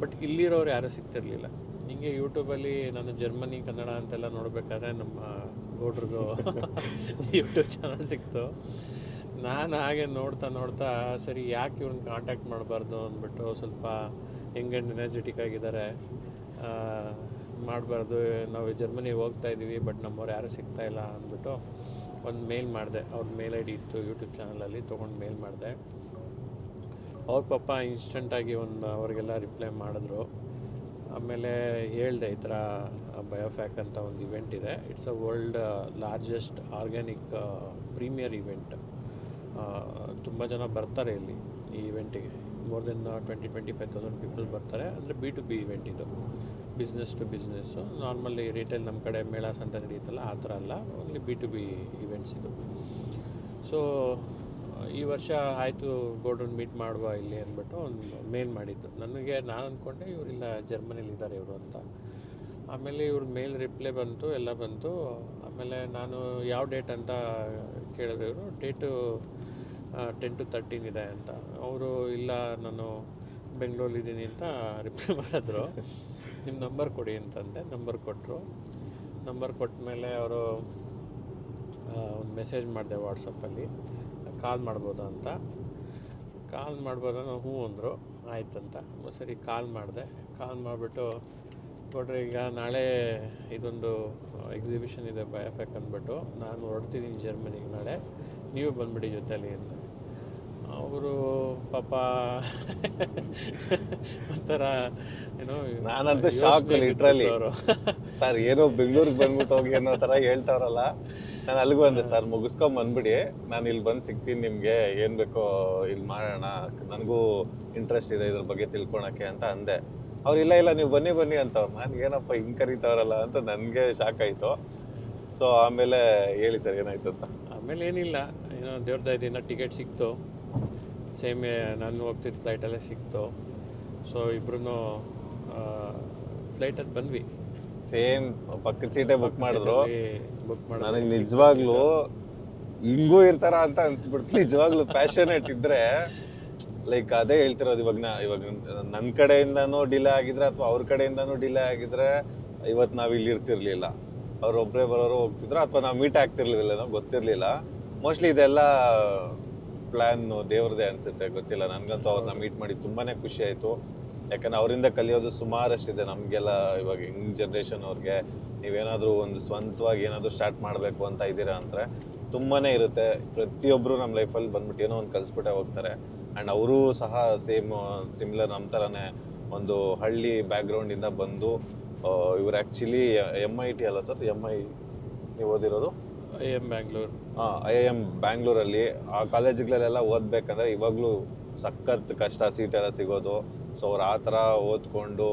ಬಟ್ ಇಲ್ಲಿರೋರು ಯಾರೂ ಸಿಗ್ತಿರ್ಲಿಲ್ಲ. ಹಿಂಗೆ ಯೂಟ್ಯೂಬಲ್ಲಿ ನಾನು ಜರ್ಮನಿ ಕನ್ನಡ ಅಂತೆಲ್ಲ ನೋಡಬೇಕಾದ್ರೆ ನಮ್ಮ ಗೌಡ್ರಿಗೂ ಯೂಟ್ಯೂಬ್ ಚಾನಲ್ ಸಿಕ್ತು. ನಾನು ಹಾಗೆ ನೋಡ್ತಾ ನೋಡ್ತಾ ಸರಿ ಯಾಕೆ ಇವ್ರನ್ನ ಕಾಂಟ್ಯಾಕ್ಟ್ ಮಾಡಬಾರ್ದು ಅಂದ್ಬಿಟ್ಟು ಸ್ವಲ್ಪ ಹೆಂಗೆ ಆ್ಯಂಡ್ ಎನರ್ಜೆಟಿಕ್ ಆಗಿದ್ದಾರೆ. ಮಾಡಬಾರ್ದು ನಾವು ಜರ್ಮನಿಗೆ ಹೋಗ್ತಾ ಇದ್ದೀವಿ ಬಟ್ ನಮ್ಮವ್ರು ಯಾರೂ ಸಿಗ್ತಾ ಇಲ್ಲ ಅಂದ್ಬಿಟ್ಟು ಒಂದು ಮೇಲ್ ಮಾಡಿದೆ. ಅವ್ರ ಮೇಲ್ ಐ ಡಿ ಇತ್ತು ಯೂಟ್ಯೂಬ್ ಚಾನಲಲ್ಲಿ ತೊಗೊಂಡು ಮೇಲ್ ಮಾಡಿದೆ. ಅವ್ರ ಪಾಪ ಇನ್ಸ್ಟಂಟಾಗಿ ಒಂದು ಅವ್ರಿಗೆಲ್ಲ ರಿಪ್ಲೈ ಮಾಡಿದ್ರು. ಆಮೇಲೆ ಹೇಳಿದೆ ಈ ಥರ ಬಯೋಫ್ಯಾಕ್ ಅಂತ ಒಂದು ಇವೆಂಟ್ ಇದೆ. It's a world largest organic premier event ತುಂಬ ಜನ ಬರ್ತಾರೆ ಇಲ್ಲಿ ಈ ಇವೆಂಟಿಗೆ more than twenty twenty five thousand people ಬರ್ತಾರೆ. ಅಂದರೆ ಬಿ ಟು ಬಿ ಇವೆಂಟ್ ಇದು. Business to business normally retail ನಮ್ಮ ಕಡೆ ಮೇಳಾಸ್ ಅಂತ ನಡೆಯುತ್ತಲ್ಲ ಆ ಥರ ಅಲ್ಲ. Only B to B events ಇದು. ಸೊ ಈ ವರ್ಷ ಆಯಿತು ಗೋಲ್ಡನ್ ಮೀಟ್ ಮಾಡುವ ಇಲ್ಲಿ ಅಂದ್ಬಿಟ್ಟು ಒಂದು ಮೇಲ್ ಮಾಡಿದ್ದು. ನನಗೆ, ನಾನು ಅಂದ್ಕೊಂಡೆ ಇವರಿಲ್ಲ ಜರ್ಮನಿಲಿ ಇದ್ದಾರೆ ಇವರು ಅಂತ. ಆಮೇಲೆ ಇವ್ರ ಮೇಲ್ ರಿಪ್ಲೈ ಬಂತು, ಎಲ್ಲ ಬಂತು. ಆಮೇಲೆ ನಾನು ಯಾವ ಡೇಟ್ ಅಂತ ಕೇಳಿದ್ರು ಇವರು. ಡೇಟು ಟೆನ್ ಟು ತರ್ಟೀನ್ ಇದೆ ಅಂತ. ಅವರು, ಇಲ್ಲ, ನಾನು ಬೆಂಗಳೂರಲ್ಲಿದ್ದೀನಿ ಅಂತ ರಿಪ್ಲೈ ಮಾಡಿದ್ರು. ನಿಮ್ಮ ನಂಬರ್ ಕೊಡಿ ಅಂತಂದೆ. ನಂಬರ್ ಕೊಟ್ಟರು ನಂಬರ್ ಕೊಟ್ಟ ಮೇಲೆ ಅವರು ಒಂದು ಮೆಸೇಜ್ ಮಾಡಿದೆ ವಾಟ್ಸಪ್ಪಲ್ಲಿ ಕಾಲ್ ಮಾಡ್ಬೋದಾ ಅಂತ? ಕಾಲ್ ಮಾಡ್ಬೋದಾ? ನಾವು ಹ್ಞೂ ಅಂದರು. ಆಯ್ತಂತ. ಸರಿ, ಕಾಲ್ ಮಾಡಿದೆ. ಕಾಲ್ ಮಾಡಿಬಿಟ್ಟು ಕೊಡ್ರಿ ಈಗ ನಾಳೆ ಇದೊಂದು ಎಕ್ಸಿಬಿಷನ್ ಇದೆ ಬಯೋಫೆಕ್ ಅಂದ್ಬಿಟ್ಟು. ನಾನು ಹೊರಡ್ತಿದ್ದೀನಿ ಜರ್ಮನಿಗೆ ನಾಳೆ. ನೀವು ಬಂದ್ಬಿಡಿ ಜೊತೆಲಿ ಅಂತ. ಅವರು ಪಾಪ ಒಂಥರ ಏನೋ ನಾನಂತೂ ಶಾಕ್ ಲಿಟ್ರಲಿ ಅವರು. ಸರ್ ಏನೋ ಬೆಂಗಳೂರಿಗೆ ಬಂದ್ಬಿಟ್ಟು ಹೋಗಿ ಅನ್ನೋ ಥರ ಹೇಳ್ತಾವ್ರಲ್ಲ. ನಾನು ಅಲ್ಲಿಗೂ ಅಂದೆ ಸರ್ ಮುಗಿಸ್ಕೊಂಡ್ ಬಂದ್ಬಿಡಿ. ನಾನು ಇಲ್ಲಿ ಬಂದು ಸಿಗ್ತೀನಿ ನಿಮಗೆ. ಏನು ಬೇಕೋ ಇಲ್ಲಿ ಮಾಡೋಣ. ನನಗೂ ಇಂಟ್ರೆಸ್ಟ್ ಇದೆ ಇದ್ರ ಬಗ್ಗೆ ತಿಳ್ಕೊಳಕ್ಕೆ ಅಂತ ಅಂದೆ. ಅವ್ರು ಇಲ್ಲ ಇಲ್ಲ ನೀವು ಬನ್ನಿ ಬನ್ನಿ ಅಂತವ್ರು ನಾನು ಏನಪ್ಪ ಹಿಂಗೆ ಕರೀತಾವ್ರಲ್ಲ ಅಂತ ನನಗೆ ಶಾಕ್ ಆಯಿತು. ಸೊ ಆಮೇಲೆ ಹೇಳಿ ಸರ್ ಏನಾಯ್ತು ಅಂತ. ಆಮೇಲೆ ಏನಿಲ್ಲ. ಏನೋ ದೇವ್ರ ದಯದಿಂದ ಟಿಕೆಟ್ ಸಿಕ್ತು. ಸೇಮ್ ನಾನು ಹೋಗ್ತಿದ್ದ ಫ್ಲೈಟಲ್ಲೇ ಸಿಕ್ತು. ಸೊ ಇಬ್ರು ಫ್ಲೈಟಲ್ಲಿ ಬಂದ್ವಿ. ಸೇಮ್ ಪಕ್ಕದ ಸೀಟೇ ಬುಕ್ ಮಾಡಿದ್ರು. ಬುಕ್ ಮಾಡಿ ನನಗೆ ನಿಜವಾಗ್ಲೂ ಹಿಂಗೂ ಇರ್ತಾರ ಅಂತ ಅನ್ಸ್ಬಿಡ್ತು. ನಿಜವಾಗ್ಲೂ ಪ್ಯಾಷನೇಟ್ ಇದ್ರೆ ಲೈಕ್ ಅದೇ ಹೇಳ್ತಿರೋದು ಇವಾಗ ನಾ ಇವಾಗ ನನ್ನ ಕಡೆಯಿಂದನೂ ಡಿಲೇ ಆಗಿದ್ರೆ ಅಥವಾ ಅವ್ರ ಕಡೆಯಿಂದನೂ ಡಿಲೇ ಆಗಿದ್ರೆ ಇವತ್ತು ನಾವು ಇಲ್ಲಿ ಇರ್ತಿರ್ಲಿಲ್ಲ. ಅವ್ರು ಒಬ್ಬರೇ ಬರೋರು ಹೋಗ್ತಿದ್ರು. ಅಥವಾ ನಾವು ಮೀಟ್ ಆಗ್ತಿರ್ಲಿಲ್ಲ ಗೊತ್ತಿರಲಿಲ್ಲ. ಮೋಸ್ಟ್ಲಿ ಇದೆಲ್ಲ ಪ್ಲ್ಯಾನ್ ದೇವ್ರದೇ ಅನ್ಸುತ್ತೆ, ಗೊತ್ತಿಲ್ಲ. ನನಗಂತೂ ಅವ್ರನ್ನ ಮೀಟ್ ಮಾಡಿ ತುಂಬಾನೇ ಖುಷಿ ಆಯಿತು. ಯಾಕಂದ್ರೆ ಅವರಿಂದ ಕಲಿಯೋದು ಸುಮಾರಷ್ಟಿದೆ ನಮಗೆಲ್ಲ ಇವಾಗ ಯಂಗ್ ಜನ್ರೇಷನ್ ಅವ್ರಿಗೆ. ನೀವೇನಾದರೂ ಒಂದು ಸ್ವಂತವಾಗಿ ಏನಾದರೂ ಸ್ಟಾರ್ಟ್ ಮಾಡಬೇಕು ಅಂತ ಇದ್ದೀರಾ ಅಂದರೆ ತುಂಬಾನೇ ಇರುತ್ತೆ. ಪ್ರತಿಯೊಬ್ಬರು ನಮ್ಮ ಲೈಫಲ್ಲಿ ಬಂದ್ಬಿಟ್ಟು ಏನೋ ಒಂದು ಕಲಿಸ್ಬಿಟ್ಟೆ ಹೋಗ್ತಾರೆ. ಆ್ಯಂಡ್ ಅವರು ಸಹ ಸೇಮ್ ಸಿಮಿಲರ್ ನಮ್ಮ ಥರನೇ ಒಂದು ಹಳ್ಳಿ ಬ್ಯಾಕ್ಗ್ರೌಂಡಿಂದ ಬಂದು ಇವ್ರು ಆ್ಯಕ್ಚುಲಿ ಎಂ ಐ ಟಿ ಅಲ್ಲ ಸರ್ ಎಂ ಐ ನೀವು ಓದಿರೋದು? I M Bangalore. I I M ಬ್ಯಾಂಗ್ಳೂರಲ್ಲಿ ಆ ಕಾಲೇಜುಗಳಲ್ಲೆಲ್ಲ ಓದ್ಬೇಕಂದ್ರೆ ಇವಾಗಲೂ ಸಖತ್ ಕಷ್ಟ, ಸೀಟ್ ಎಲ್ಲ ಸಿಗೋದು. ಸೊ ಅವ್ರು ಆ ಥರ ಓದ್ಕೊಂಡು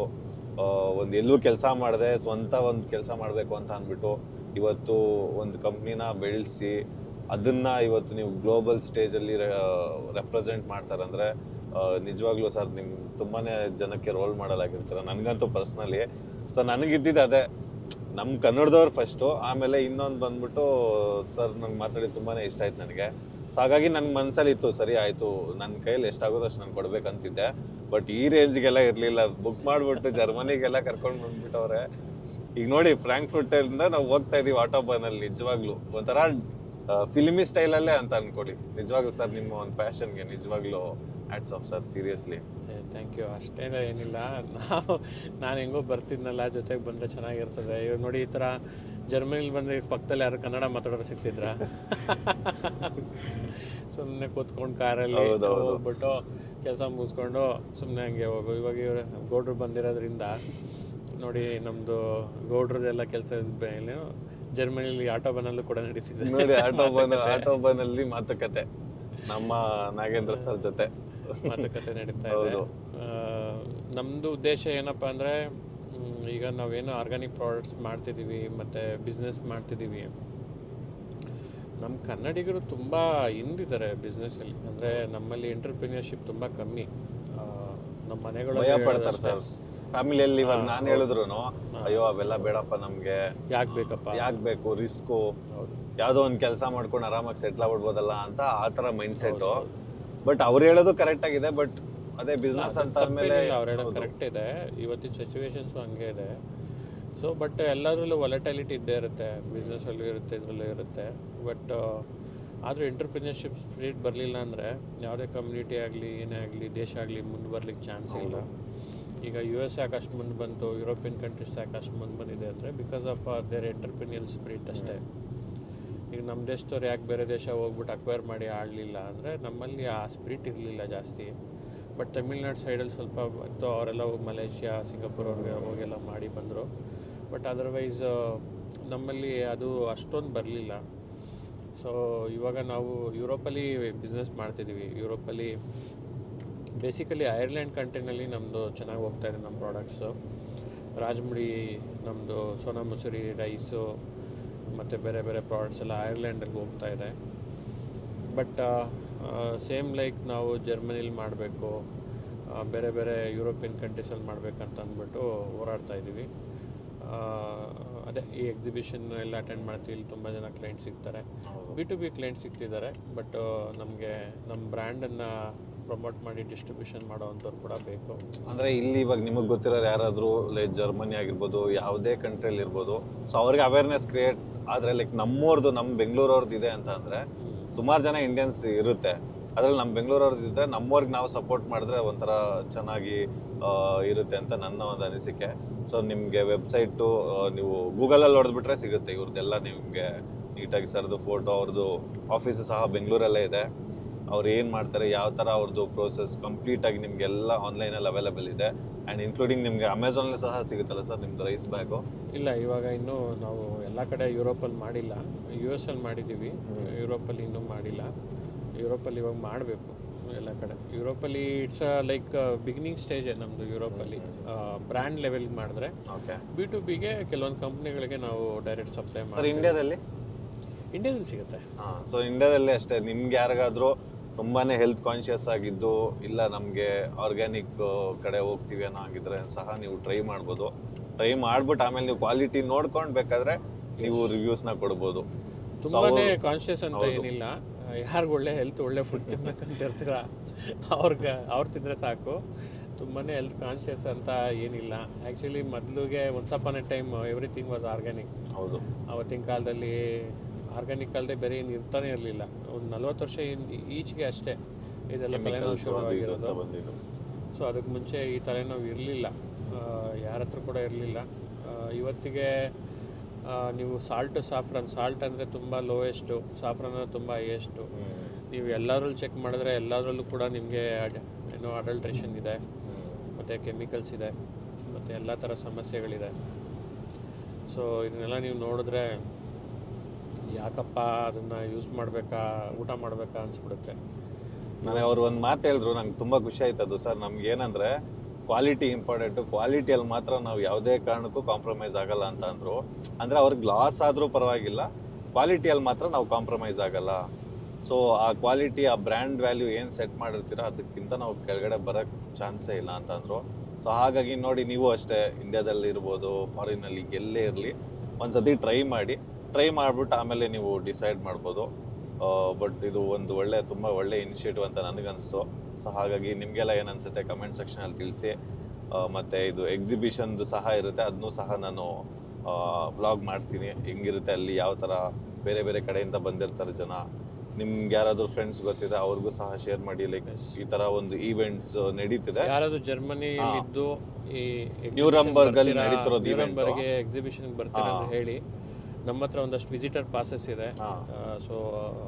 ಒಂದು ಎಲ್ಲೂ ಕೆಲಸ ಮಾಡದೆ, ಸ್ವಂತ ಒಂದು ಕೆಲಸ ಮಾಡಬೇಕು ಅಂತ ಅಂದ್ಬಿಟ್ಟು ಇವತ್ತು ಒಂದು ಕಂಪ್ನಿನ ಬೆಳೆಸಿ ಅದನ್ನ ಇವತ್ತು ನೀವು ಗ್ಲೋಬಲ್ ಸ್ಟೇಜಲ್ಲಿ ರೆಪ್ರೆಸೆಂಟ್ ಮಾಡ್ತಾರಂದ್ರೆ ನಿಜವಾಗ್ಲೂ ಸರ್ ನಿಮ್ ತುಂಬಾನೇ ಜನಕ್ಕೆ ರೋಲ್ ಮಾಡಲಾಗಿರ್ತಾರೆ ನನಗಂತೂ ಪರ್ಸ್ನಲಿ ಸೊ ನನಗಿದ್ದಿದ್ದು ಅದೇ. ನಮ್ಮ ಕನ್ನಡದವ್ರು ಫಸ್ಟು ಆಮೇಲೆ ಇನ್ನೊಂದು ಬಂದ್ಬಿಟ್ಟು ಸರ್ ನಂಗೆ ಮಾತಾಡಿ ತುಂಬಾನೇ ಇಷ್ಟ ಆಯ್ತು ನನಗೆ. ಸೊ ಹಾಗಾಗಿ ನನ್ನ ಮನಸ್ಸಲ್ಲಿ ಇತ್ತು, ಸರಿ ಆಯಿತು ನನ್ನ ಕೈಯಲ್ಲಿ ಎಷ್ಟಾಗೋದು ಅಷ್ಟು ನಾನು ಕೊಡಬೇಕಂತಿದ್ದೆ. ಬಟ್ ಈ ರೇಂಜ್ಗೆಲ್ಲ ಇರಲಿಲ್ಲ. ಬುಕ್ ಮಾಡಿಬಿಟ್ಟು ಜರ್ಮನಿಗೆಲ್ಲ ಕರ್ಕೊಂಡು ಬಂದ್ಬಿಟ್ಟವ್ರೆ. ಈಗ ನೋಡಿ ಫ್ರಾಂಕ್ಫುಟ್ಟಿಂದ ನಾವು ಹೋಗ್ತಾ ಇದೀವಿ ಆಟೋಬಾನಲ್ಲಿ ನಿಜವಾಗ್ಲೂ. ಒಂಥರ ಫಿಲ್ಮಿ ಸ್ಟೈಲಲ್ಲೇ ಅಂತ ಅನ್ಕೊಳ್ಳಿ. ನಿಜವಾಗ್ಲೂ ಸರ್ ನಿಮ್ಮ ಒಂದು ಪ್ಯಾಷನ್ಗೆ ನಿಜವಾಗ್ಲೂ hats off sir seriously thank you ಅಷ್ಟೇನ ಏನಿಲ್ಲ. ನಾವು ನಾನು ಹೆಂಗೋ ಬರ್ತಿದ್ನಲ್ಲ ಜೊತೆಗೆ ಬಂದರೆ ಚೆನ್ನಾಗಿರ್ತದೆ. ಇವಾಗ ನೋಡಿ ಈ ಥರ ಜರ್ಮನಿಲಿ ಬಂದರೆ ಪಕ್ಕದಲ್ಲಿ ಯಾರು ಕನ್ನಡ ಮಾತಾಡೋರು ಸಿಗ್ತಿದ್ರ ಸುಮ್ಮನೆ ಕೂತ್ಕೊಂಡು ಕಾರಲ್ಲಿ. ಹೋಗ್ಬಿಟ್ಟು ಕೆಲಸ ಮುಗಿಸ್ಕೊಂಡು ಸುಮ್ಮನೆ ಹಂಗೆ ಹೋಗು. ಇವಾಗ ಇವ್ರು ಗೌಡ್ರು ಬಂದಿರೋದ್ರಿಂದ ನೋಡಿ ನಮ್ಮದು ಗೌಡ್ರದೆಲ್ಲ ಕೆಲಸ ಜರ್ಮನಿಲಿ ಆಟೋ ಬನ್ನಲ್ಲೂ ಕೂಡ ನಡೀತಿದೆ. ನೋಡಿ ಆಟೋಬನ್ ಆಟೋಬನಲ್ಲಿ ಆಟೋಬಾನಲ್ಲಿ ಮಾತುಕತೆ. ನಮ್ಮ ನಾಗೇಂದ್ರ ಸರ್ ಜೊತೆ. ಮಾತುಕತೆ ನಡೀತಾ ಇದೆ. ನಮ್ದು ಉದ್ದೇಶ ಏನಪ್ಪ ಅಂದರೆ ಈಗ ನಾವೇನು ಆರ್ಗ್ಯಾನಿಕ್ ಪ್ರಾಡಕ್ಟ್ಸ್ ಮಾಡ್ತಿದ್ದೀವಿ ಮತ್ತು ಬಿಸ್ನೆಸ್ ಮಾಡ್ತಿದ್ದೀವಿ ನಮ್ಮ ಕನ್ನಡಿಗರು ತುಂಬ ಹಿಂದಿದ್ದಾರೆ ಬಿಸ್ನೆಸ್ಸಲ್ಲಿ ಅಂದರೆ ನಮ್ಮಲ್ಲಿ ಎಂಟರ್ಪ್ರಿನಿಯರ್ಶಿಪ್ ತುಂಬ ಕಮ್ಮಿ. ನಮ್ಮ ಮನೆಗಳು ಸರ್. ಫ್ಯಾಮಿಲಿಯಲ್ಲಿ ಇವಾಗ ನಾನು. ಹೇಳಿದ್ರು ಅಯ್ಯೋ ಅವೆಲ್ಲ ಬೇಡಪ್ಪ ನಮಗೆ. ಯಾಕೆ ಬೇಕಪ್ಪ? ಯಾಕೆ ಬೇಕು? ರಿಸ್ಕು ಯಾವುದೋ ಒಂದು ಕೆಲಸ ಮಾಡ್ಕೊಂಡು ಆರಾಮಾಗಿ ಸೆಟ್ಲ್ ಆಗ್ಬಿಡ್ಬೋದಲ್ಲ ಅಂತ ಆ ತರ ಮೈಂಡ್ ಸೆಟ್ ಹೌದು, ಹೌದು. ಬಟ್ ಅವ್ರು ಹೇಳೋದು ಕರೆಕ್ಟ್ ಆಗಿದೆ ಬಟ್ ಅದೇ ಬಿಸ್ನೆಸ್ ಅಂತ ಆದ್ಮೇಲೆ ಅವ್ರು ಹೇಳೋದು ಕರೆಕ್ಟ್ ಇದೆ. ಇವತ್ತಿನ ಸಿಚುವೇಶನ್ಸ್ ಹಂಗೆ ಇದೆ. ಸೊ ಬಟ್ ಎಲ್ಲದರಲ್ಲೂ ವಾಲಟಾಲಿಟಿ ಇದ್ದೇ ಇರುತ್ತೆ ಬಿಸ್ನೆಸ್ಸಲ್ಲೂ ಇರುತ್ತೆ ಇದರಲ್ಲೂ ಇರುತ್ತೆ. ಬಟ್ ಆದರೂ ಎಂಟರ್ಪ್ರಿನರ್ಶಿಪ್ ಸ್ಪಿರಿಟ್ ಬರಲಿಲ್ಲ ಅಂದರೆ ಯಾವುದೇ ಕಮ್ಯುನಿಟಿ ಆಗಲಿ ಏನೇ ಆಗಲಿ ದೇಶ ಆಗಲಿ ಮುಂದೆ ಬರ್ಲಿಕ್ಕೆ ಚಾನ್ಸ್ ಇಲ್ಲ. ಈಗ ಯು ಎಸ್ ಯಾಕೆ ಅಷ್ಟು ಮುಂದೆ ಬಂತು ಯುರೋಪಿಯನ್ ಕಂಟ್ರೀಸ್ ಯಾಕೆ ಅಷ್ಟು ಮುಂದೆ ಬಂದಿದೆ ಅಂದರೆ because of their entrepreneurial spirit ಅಷ್ಟೇ. ಈಗ ನಮ್ಮ ದೇಶದವ್ರು ಯಾಕೆ ಬೇರೆ ದೇಶ ಹೋಗ್ಬಿಟ್ಟು ಅಕ್ವೈರ್ ಮಾಡಿ ಆಡಲಿಲ್ಲ ಅಂದರೆ ನಮ್ಮಲ್ಲಿ ಆ ಸ್ಪಿರಿಟ್ ಇರಲಿಲ್ಲ ಜಾಸ್ತಿ. ಬಟ್ ತಮಿಳ್ನಾಡು ಸೈಡಲ್ಲಿ ಸ್ವಲ್ಪ ಮತ್ತು ಅವರೆಲ್ಲ ಮಲೇಷ್ಯಾ, ಸಿಂಗಾಪುರ್ ಅವ್ರಿಗೆ ಹೋಗೆಲ್ಲ ಮಾಡಿ ಬಂದರು. ಬಟ್ ಅದರ್ವೈಸ್ ನಮ್ಮಲ್ಲಿ ಅದು ಅಷ್ಟೊಂದು ಬರಲಿಲ್ಲ. ಸೊ ಇವಾಗ ನಾವು ಯುರೋಪಲ್ಲಿ ಬಿಸ್ನೆಸ್ ಮಾಡ್ತಿದ್ದೀವಿ ಯುರೋಪಲ್ಲಿ ಬೇಸಿಕಲಿ ಐರ್ಲೆಂಡ್ ಕಂಟ್ರಿನಲ್ಲಿ ನಮ್ಮದು ಚೆನ್ನಾಗಿ ಹೋಗ್ತಾಯಿದೆ ನಮ್ಮ ಪ್ರಾಡಕ್ಟ್ಸು ರಾಜಮುಡಿ ನಮ್ಮದು ಸೋನಾ ಮಸೂರಿ ರೈಸು ಮತ್ತು ಬೇರೆ ಬೇರೆ ಪ್ರಾಡಕ್ಟ್ಸ್ ಎಲ್ಲ ಐರ್ಲೆಂಡಿಗೆ ಹೋಗ್ತಾ ಇದೆ. ಬಟ್ ಸೇಮ್ ಲೈಕ್ ನಾವು ಜರ್ಮನಿಲಿ ಮಾಡಬೇಕು ಬೇರೆ ಬೇರೆ ಯುರೋಪಿಯನ್ ಕಂಟ್ರೀಸಲ್ಲಿ ಮಾಡ್ಬೇಕಂತ ಅಂದ್ಬಿಟ್ಟು ಹೋರಾಡ್ತಾ ಇದ್ದೀವಿ. ಅದೇ ಈ ಎಕ್ಸಿಬಿಷನ್ ಎಲ್ಲ ಅಟೆಂಡ್ ಮಾಡ್ತೀವಿ ಇಲ್ಲಿ ತುಂಬ ಜನ ಕ್ಲೈಂಟ್ ಸಿಗ್ತಾರೆ. ಬಿ ಟು ಬಿ ಕ್ಲೈಂಟ್ ಸಿಗ್ತಿದ್ದಾರೆ ಬಟ್ ನಮಗೆ ನಮ್ಮ ಬ್ರ್ಯಾಂಡನ್ನು ಪ್ರಮೋಟ್ ಮಾಡಿ ಡಿಸ್ಟ್ರಿಬ್ಯೂಷನ್ ಮಾಡೋವಂಥವ್ರು ಕೂಡ ಬೇಕು. ಅಂದರೆ ಇಲ್ಲಿ ಇವಾಗ ನಿಮಗೆ ಗೊತ್ತಿರೋರು ಯಾರಾದರೂ ಲೈಕ್ ಜರ್ಮನಿ ಆಗಿರ್ಬೋದು ಯಾವುದೇ ಕಂಟ್ರಿಯಲ್ಲಿ ಇರ್ಬೋದು ಸೊ ಅವ್ರಿಗೆ ಅವೇರ್ನೆಸ್ ಕ್ರಿಯೇಟ್ ಆದರೆ ಲೈಕ್ ನಮ್ಮವ್ರದ್ದು ನಮ್ಮ ಬೆಂಗಳೂರವ್ರದ್ದು ಇದೆ ಅಂತ ಅಂದರೆ ಸುಮಾರು ಜನ ಇಂಡಿಯನ್ಸ್ ಇರುತ್ತೆ. ಅದರಲ್ಲಿ ನಮ್ಮ ಬೆಂಗಳೂರವ್ರದ್ದು ಇದ್ದರೆ ನಮ್ಮವ್ರಿಗೆ ನಾವು ಸಪೋರ್ಟ್ ಮಾಡಿದ್ರೆ ಒಂಥರ ಚೆನ್ನಾಗಿ ಇರುತ್ತೆ ಅಂತ ನನ್ನ ಒಂದು ಅನಿಸಿಕೆ. ಸೊ ನಿಮಗೆ ವೆಬ್ಸೈಟು ನೀವು ಗೂಗಲಲ್ಲಿ ಹೊಡೆದ್ಬಿಟ್ರೆ ಸಿಗುತ್ತೆ ಇವ್ರದ್ದೆಲ್ಲ ನಿಮಗೆ. ನೀಟಾಗಿ ಸರ್ದು ಫೋಟೋ ಅವ್ರದ್ದು ಆಫೀಸು ಸಹ ಬೆಂಗಳೂರಲ್ಲೇ ಇದೆ. ಅವ್ರು ಏನು ಮಾಡ್ತಾರೆ ಯಾವ ಥರ ಅವ್ರದ್ದು ಪ್ರೋಸೆಸ್ ಕಂಪ್ಲೀಟಾಗಿ ನಿಮಗೆಲ್ಲ ಆನ್ಲೈನಲ್ಲಿ ಅವೈಲೇಬಲ್ ಇದೆ. ಆ್ಯಂಡ್ ಇನ್ಕ್ಲೂಡಿಂಗ್ ನಿಮಗೆ ಅಮೆಝಾನಲ್ಲಿ ಸಹ ಸಿಗುತ್ತಲ್ಲ ಸರ್ ನಿಮ್ಮದು ರೈಸ್ ಬ್ಯಾಗು ಇಲ್ಲ ಇವಾಗ ಇನ್ನೂ ನಾವು ಎಲ್ಲ ಕಡೆ ಯುರೋಪಲ್ಲಿ ಮಾಡಿಲ್ಲ. ಯು ಎಸ್ ಅಲ್ಲಿ ಮಾಡಿದ್ದೀವಿ ಯುರೋಪಲ್ಲಿ ಇನ್ನೂ ಮಾಡಿಲ್ಲ. ಯುರೋಪಲ್ಲಿ ಇವಾಗ ಮಾಡಬೇಕು ಎಲ್ಲ ಕಡೆ. ಯುರೋಪಲ್ಲಿ ಇಟ್ಸ್ ಲೈಕ್ ಬಿಗಿನಿಂಗ್ ಸ್ಟೇಜ್ ನಮ್ಮದು ಯುರೋಪಲ್ಲಿ ಬ್ರ್ಯಾಂಡ್ ಲೆವೆಲ್ಗೆ ಮಾಡಿದ್ರೆ ಓಕೆ ಬಿ ಟು ಬಿಗೆ ಕೆಲವೊಂದು ಕಂಪ್ನಿಗಳಿಗೆ ನಾವು ಡೈರೆಕ್ಟ್ ಸಪ್ಲೈ ಸರ್ ಮಾಡಿ ಇಂಡಿಯಾದಲ್ಲಿ ಇಂಡಿಯಾದಲ್ಲಿ ಸಿಗುತ್ತೆ. ಹಾಂ ಸೊ ಇಂಡಿಯಾದಲ್ಲಿ ಅಷ್ಟೇ. ನಿಮ್ಗೆ ಯಾರಿಗಾದ್ರೂ ತುಂಬಾ ಹೆಲ್ತ್ ಕಾನ್ಷಿಯಸ್ ಆಗಿದ್ದು ಇಲ್ಲ ನಮಗೆ ಆರ್ಗ್ಯಾನಿಕ್ ಕಡೆ ಹೋಗ್ತೀವಿ ಅನ್ನೋ ಆಗಿದ್ರೆ ಸಹ ನೀವು ಟ್ರೈ ಮಾಡ್ಬೋದು. ಟ್ರೈ ಮಾಡ್ಬಿಟ್ಟು ಆಮೇಲೆ ನೀವು ಕ್ವಾಲಿಟಿ ನೋಡ್ಕೊಂಡು ಬೇಕಾದ್ರೆ ನೀವು ರಿವ್ಯೂಸ್ನ ಕೊಡ್ಬೋದು. ತುಂಬಾನೇ ಕಾನ್ಷಿಯಸ್ ಕಾನ್ಶಿಯಸ್ ಅಂತ ಏನಿಲ್ಲ. ಯಾರಿಗೂ ಒಳ್ಳೆ ಹೆಲ್ತ್ ಒಳ್ಳೆ ಫುಡ್ ತಿನ್ಬೇಕಂತ ಇರ್ತೀರ ಅವ್ರಿಗೆ ಅವ್ರು ತಿಂದರೆ ಸಾಕು. ತುಂಬಾ ಹೆಲ್ತ್ ಕಾನ್ಷಿಯಸ್ ಅಂತ ಏನಿಲ್ಲ. ಆ್ಯಕ್ಚುಲಿ ಮೊದಲಿಗೆ once upon a time everything was organic ಹೌದು. ಆವತ್ತಿನ ಕಾಲದಲ್ಲಿ ಆರ್ಗ್ಯಾನಿಕ್ ಅಲ್ಲದೆ ಬೇರೆ ಏನು ಇರ್ತಾನೆ ಇರಲಿಲ್ಲ. ಒಂದು ನಲ್ವತ್ತು ವರ್ಷ ಈಚೆಗೆ ಅಷ್ಟೇ ಇದೆಲ್ಲ ತಲೆನೋವು ಶುರುವಾಗಿರೋದು ಸೊ ಅದಕ್ಕೆ ಮುಂಚೆ ಈ ತಲೆನೋವು ಇರಲಿಲ್ಲ. ಯಾರ ಹತ್ರ ಕೂಡ ಇರಲಿಲ್ಲ. ಇವತ್ತಿಗೆ ನೀವು ಸಾಲ್ಟು ಸಾಫ್ರನ್ ಸಾಲ್ಟ್ ಅಂದರೆ ತುಂಬ ಲೋಯೆಸ್ಟು ಸಾಫ್ರನ್ ಅಂದರೆ ತುಂಬ ಹೈಯೆಸ್ಟು ನೀವು ಎಲ್ಲರಲ್ಲೂ ಚೆಕ್ ಮಾಡಿದ್ರೆ ಎಲ್ಲದರಲ್ಲೂ ಕೂಡ ನಿಮಗೆ ಏನೋ ಅಡಲ್ಟ್ರೇಷನ್ ಇದೆ. ಮತ್ತು ಕೆಮಿಕಲ್ಸ್ ಇದೆ. ಮತ್ತು ಎಲ್ಲ ಥರ ಸಮಸ್ಯೆಗಳಿದೆ. ಸೊ ಇದನ್ನೆಲ್ಲ ನೀವು ನೋಡಿದ್ರೆ ಯಾಕಪ್ಪ ಅದನ್ನು ಯೂಸ್ ಮಾಡಬೇಕಾ, ಊಟ ಮಾಡಬೇಕಾ ಅನಿಸ್ಬಿಡುತ್ತೆ. ನನಗೆ ಅವ್ರು ಒಂದು ಮಾತು ಹೇಳಿದ್ರು, ನಂಗೆ ತುಂಬ ಖುಷಿ ಆಯ್ತು ಅದು. ಸರ್, ನಮ್ಗೆ ಏನಂದ್ರೆ, ಕ್ವಾಲಿಟಿ ಇಂಪಾರ್ಟೆಂಟು. ಕ್ವಾಲಿಟಿಯಲ್ಲಿ ಮಾತ್ರ ನಾವು ಯಾವುದೇ ಕಾರಣಕ್ಕೂ ಕಾಂಪ್ರಮೈಸ್ ಆಗಲ್ಲ ಅಂತ ಅಂದರು. ಅಂದರೆ ಅವ್ರಿಗೆ ಲಾಸ್ ಆದರೂ ಪರವಾಗಿಲ್ಲ, ಕ್ವಾಲಿಟಿಯಲ್ಲಿ ಮಾತ್ರ ನಾವು ಕಾಂಪ್ರಮೈಸ್ ಆಗಲ್ಲ. ಸೊ ಆ ಕ್ವಾಲಿಟಿ, ಆ ಬ್ರ್ಯಾಂಡ್ ವ್ಯಾಲ್ಯೂ ಏನು ಸೆಟ್ ಮಾಡಿರ್ತೀರೋ, ಅದಕ್ಕಿಂತ ನಾವು ಕೆಳಗಡೆ ಬರೋಕ್ಕೆ ಚಾನ್ಸೇ ಇಲ್ಲ ಅಂತ ಅಂದರು. ಸೊ ಹಾಗಾಗಿ ನೋಡಿ, ನೀವು ಅಷ್ಟೇ ಇಂಡಿಯಾದಲ್ಲಿ ಇರ್ಬೋದು ಫಾರಿನಲ್ಲಿ ಎಲ್ಲೇ ಇರಲಿ, ಒಂದ್ಸತಿ ಟ್ರೈ ಮಾಡಿ. ಟ್ರೈ ಮಾಡಿಬಿಟ್ಟು ಆಮೇಲೆ ನೀವು ಡಿಸೈಡ್ ಮಾಡ್ಬೋದು. ಬಟ್ ಇದು ಒಂದು ಒಳ್ಳೆ ತುಂಬ ಒಳ್ಳೆ ಇನಿಷಿಯೇಟಿವ್ ಅಂತ ನನಗನ್ನಿಸ್ತು ಸೊ ಹಾಗಾಗಿ ನಿಮಗೆಲ್ಲ ಏನು ಅನಿಸುತ್ತೆ ಕಮೆಂಟ್ ಸೆಕ್ಷನಲ್ಲಿ ತಿಳಿಸಿ. ಮತ್ತು ಇದು ಎಕ್ಸಿಬಿಷನ್ದು ಸಹ ಇರುತ್ತೆ. ಅದನ್ನೂ ಸಹ ನಾನು ವ್ಲಾಗ್ ಮಾಡ್ತೀನಿ. ಹೆಂಗಿರುತ್ತೆ ಅಲ್ಲಿ ಯಾವ ಥರ ಬೇರೆ ಬೇರೆ ಕಡೆಯಿಂದ ಬಂದಿರ್ತಾರೆ ಜನ. ನಿಮ್ಗೆ ಯಾರಾದರೂ ಫ್ರೆಂಡ್ಸ್ ಗೊತ್ತಿದೆ ಅವ್ರಿಗೂ ಸಹ ಶೇರ್ ಮಾಡಿ. ಲೈಕ್ ಈ ತರ ಒಂದು ಈವೆಂಟ್ಸ್ ನಡೀತಿದೆ. ಯಾರಾದ್ರೂ ಜರ್ಮನಿ ಇದ್ದು ಈ ನ್ಯೂರಂಬರ್ಗ್ ಅಲ್ಲಿ ನಡೀತಿರೋದು ಎಕ್ಸಿಬಿಷನ್ ಬರ್ತಾರೆ ಅಂತ ಹೇಳಿ. ನಮ್ಮ ಹತ್ರ ಒಂದಷ್ಟು ವಿಸಿಟರ್ ಪಾಸಸ್ ಇದೆ. ಸೊ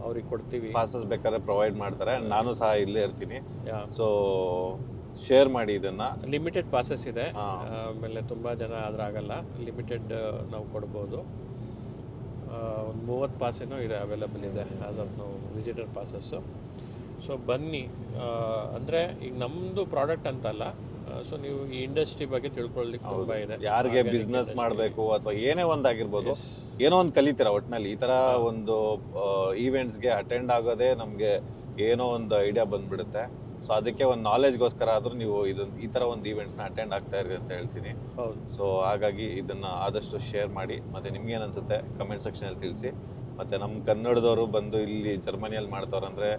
ಅವ್ರಿಗೆ ಕೊಡ್ತೀವಿ. ಪಾಸಸ್ ಬೇಕಾದ್ರೆ ಪ್ರೊವೈಡ್ ಮಾಡ್ತಾರೆ. ನಾನು ಸಹ ಇಲ್ಲೇ ಇರ್ತೀನಿ. ಸೊ ಶೇರ್ ಮಾಡಿ ಇದನ್ನ. ಲಿಮಿಟೆಡ್ ಪಾಸಸ್ ಇದೆ. ಆಮೇಲೆ ತುಂಬ ಜನ ಅದ್ರಾಗಲ್ಲ ಲಿಮಿಟೆಡ್ ನಾವು ಕೊಡ್ಬೋದು. ಒಂದು ಮೂವತ್ತು ಪಾಸೇನೋ ಇದೆ ಅವೈಲಬಲ್ ಇದೆ ಆಸ್ ಆಫ್ ನಾವು ವಿಸಿಟರ್ ಪಾಸಸ್ಸು ಸೊ ಬನ್ನಿ. ಅಂದರೆ ಈಗ ನಮ್ಮದು ಪ್ರಾಡಕ್ಟ್ ಅಂತಲ್ಲ ಸೊ ನೀವು ಈ ಇಂಡಸ್ಟ್ರಿ ಬಗ್ಗೆ ತಿಳ್ಕೊಳ್ಳಿಕ್ಕೆ ತುಂಬಾ ಇದೆ. ಯಾರಿಗೆ ಬಿಸ್ನೆಸ್ ಮಾಡಬೇಕು ಅಥವಾ ಏನೇ ಒಂದು ಆಗಿರ್ಬೋದು ಏನೋ ಒಂದು ಕಲಿತೀರ ಒಟ್ಟಿನಲ್ಲಿ ಈ ತರ ಒಂದು ಈವೆಂಟ್ಸ್ಗೆ ಅಟೆಂಡ್ ಆಗೋದೇ ನಮಗೆ ಏನೋ ಒಂದು ಐಡಿಯಾ ಬಂದ್ಬಿಡುತ್ತೆ. ಸೊ ಅದಕ್ಕೆ ಒಂದು ನಾಲೆಜ್ಗೋಸ್ಕರ ಆದರೂ ನೀವು ಇದನ್ನು ಈ ಥರ ಒಂದು ಈವೆಂಟ್ಸ್ನ ಅಟೆಂಡ್ ಆಗ್ತಾ ಇರಿ ಅಂತ ಹೇಳ್ತೀನಿ. ಹೌದು. ಸೊ ಹಾಗಾಗಿ ಇದನ್ನು ಆದಷ್ಟು ಶೇರ್ ಮಾಡಿ ಮತ್ತು ನಿಮ್ಗೇನು ಅನಿಸುತ್ತೆ ಕಮೆಂಟ್ ಸೆಕ್ಷನಲ್ಲಿ ತಿಳಿಸಿ. ಮತ್ತು ನಮ್ಮ ಕನ್ನಡದವರು ಬಂದು ಇಲ್ಲಿ ಜರ್ಮನಿಯಲ್ಲಿ ಮಾಡ್ತಾರಂದರೆ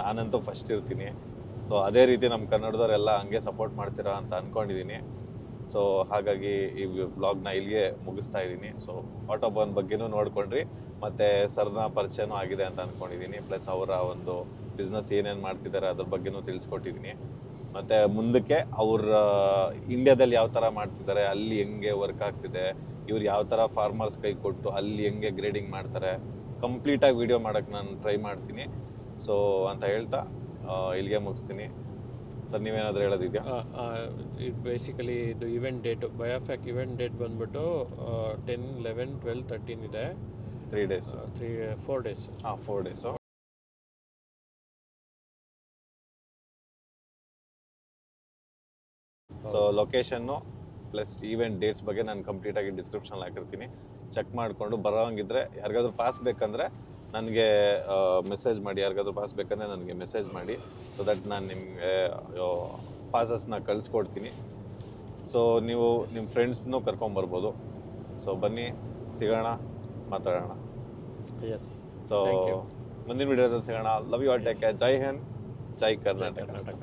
ನಾನಂತೂ ಫಸ್ಟ್ ಇರ್ತೀನಿ. ಸೊ ಅದೇ ರೀತಿ ನಮ್ಮ ಕನ್ನಡದವರೆಲ್ಲ ಹಂಗೆ ಸಪೋರ್ಟ್ ಮಾಡ್ತೀರಾ ಅಂತ ಅಂದ್ಕೊಂಡಿದ್ದೀನಿ ಸೊ ಹಾಗಾಗಿ ಈ ಬ್ಲಾಗ್ನ ಇಲ್ಲಿಗೆ ಮುಗಿಸ್ತಾ ಇದ್ದೀನಿ. ಸೊ ಆಟೋಬನ್ ಬಗ್ಗೆನೂ ನೋಡ್ಕೊಂಡ್ರಿ. ಮತ್ತು ಸರ್ನ ಪರಿಚಯನೂ ಆಗಿದೆ ಅಂತ ಅಂದ್ಕೊಂಡಿದ್ದೀನಿ ಪ್ಲಸ್ ಅವರ ಒಂದು ಬಿಸ್ನೆಸ್ ಏನೇನು ಮಾಡ್ತಿದ್ದಾರೆ ಅದ್ರ ಬಗ್ಗೆನೂ ತಿಳಿಸ್ಕೊಟ್ಟಿದ್ದೀನಿ ಮತ್ತು ಮುಂದಕ್ಕೆ ಅವ್ರ ಇಂಡಿಯಾದಲ್ಲಿ ಯಾವ ಥರ ಮಾಡ್ತಿದ್ದಾರೆ, ಅಲ್ಲಿ ಹೆಂಗೆ ವರ್ಕ್ ಆಗ್ತಿದೆ, ಇವ್ರು ಯಾವ ಥರ ಫಾರ್ಮರ್ಸ್ ಕೈ ಕೊಟ್ಟು ಅಲ್ಲಿ ಹೆಂಗೆ ಗ್ರೇಡಿಂಗ್ ಮಾಡ್ತಾರೆ ಕಂಪ್ಲೀಟಾಗಿ ವಿಡಿಯೋ ಮಾಡೋಕ್ಕೆ ನಾನು ಟ್ರೈ ಮಾಡ್ತೀನಿ. ಸೊ ಅಂತ ಹೇಳ್ತಾ ಇಲ್ಲಿಗೆ ಮುಗಿಸ್ತೀನಿ. ಸರ್ ನೀವೇನಾದರೂ ಹೇಳೋದಿದೆಯಾ? ಇದು ಬೇಸಿಕಲಿ ಇದು event date BioFach event date ಬಂದ್ಬಿಟ್ಟು ಟೆನ್ ಲೆವೆನ್ ಟ್ವೆಲ್ ತರ್ಟೀನ್ ಇದೆ. Three days three four days ಹಾಂ four days so location plus event dates ಬಗ್ಗೆ ನಾನು ಕಂಪ್ಲೀಟಾಗಿ ಡಿಸ್ಕ್ರಿಪ್ಷನ್ ಹಾಕಿರ್ತೀನಿ. ಚೆಕ್ ಮಾಡಿಕೊಂಡು ಬರೋಂಗಿದ್ರೆ ಯಾರಿಗಾದ್ರೂ ಪಾಸ್ ಬೇಕಂದರೆ ನನಗೆ ಮೆಸೇಜ್ ಮಾಡಿ ಯಾರಿಗಾದ್ರೂ ಪಾಸ್ ಬೇಕಂದ್ರೆ ನನಗೆ ಮೆಸೇಜ್ ಮಾಡಿ ಸೊ ದಟ್ ನಾನು ನಿಮಗೆ ಪಾಸಸ್ನ ಕಳಿಸ್ಕೊಡ್ತೀನಿ. ಸೊ ನೀವು ನಿಮ್ಮ ಫ್ರೆಂಡ್ಸ್ನೂ ಕರ್ಕೊಂಬರ್ಬೋದು ಸೊ ಬನ್ನಿ ಸಿಗೋಣ ಮಾತಾಡೋಣ. Yes so. ಮುಂದಿನ ವಿಡಿಯೋದಲ್ಲಿ ಸಿಗೋಣ. Love you all take Jai Hind Jai Karnataka Karnataka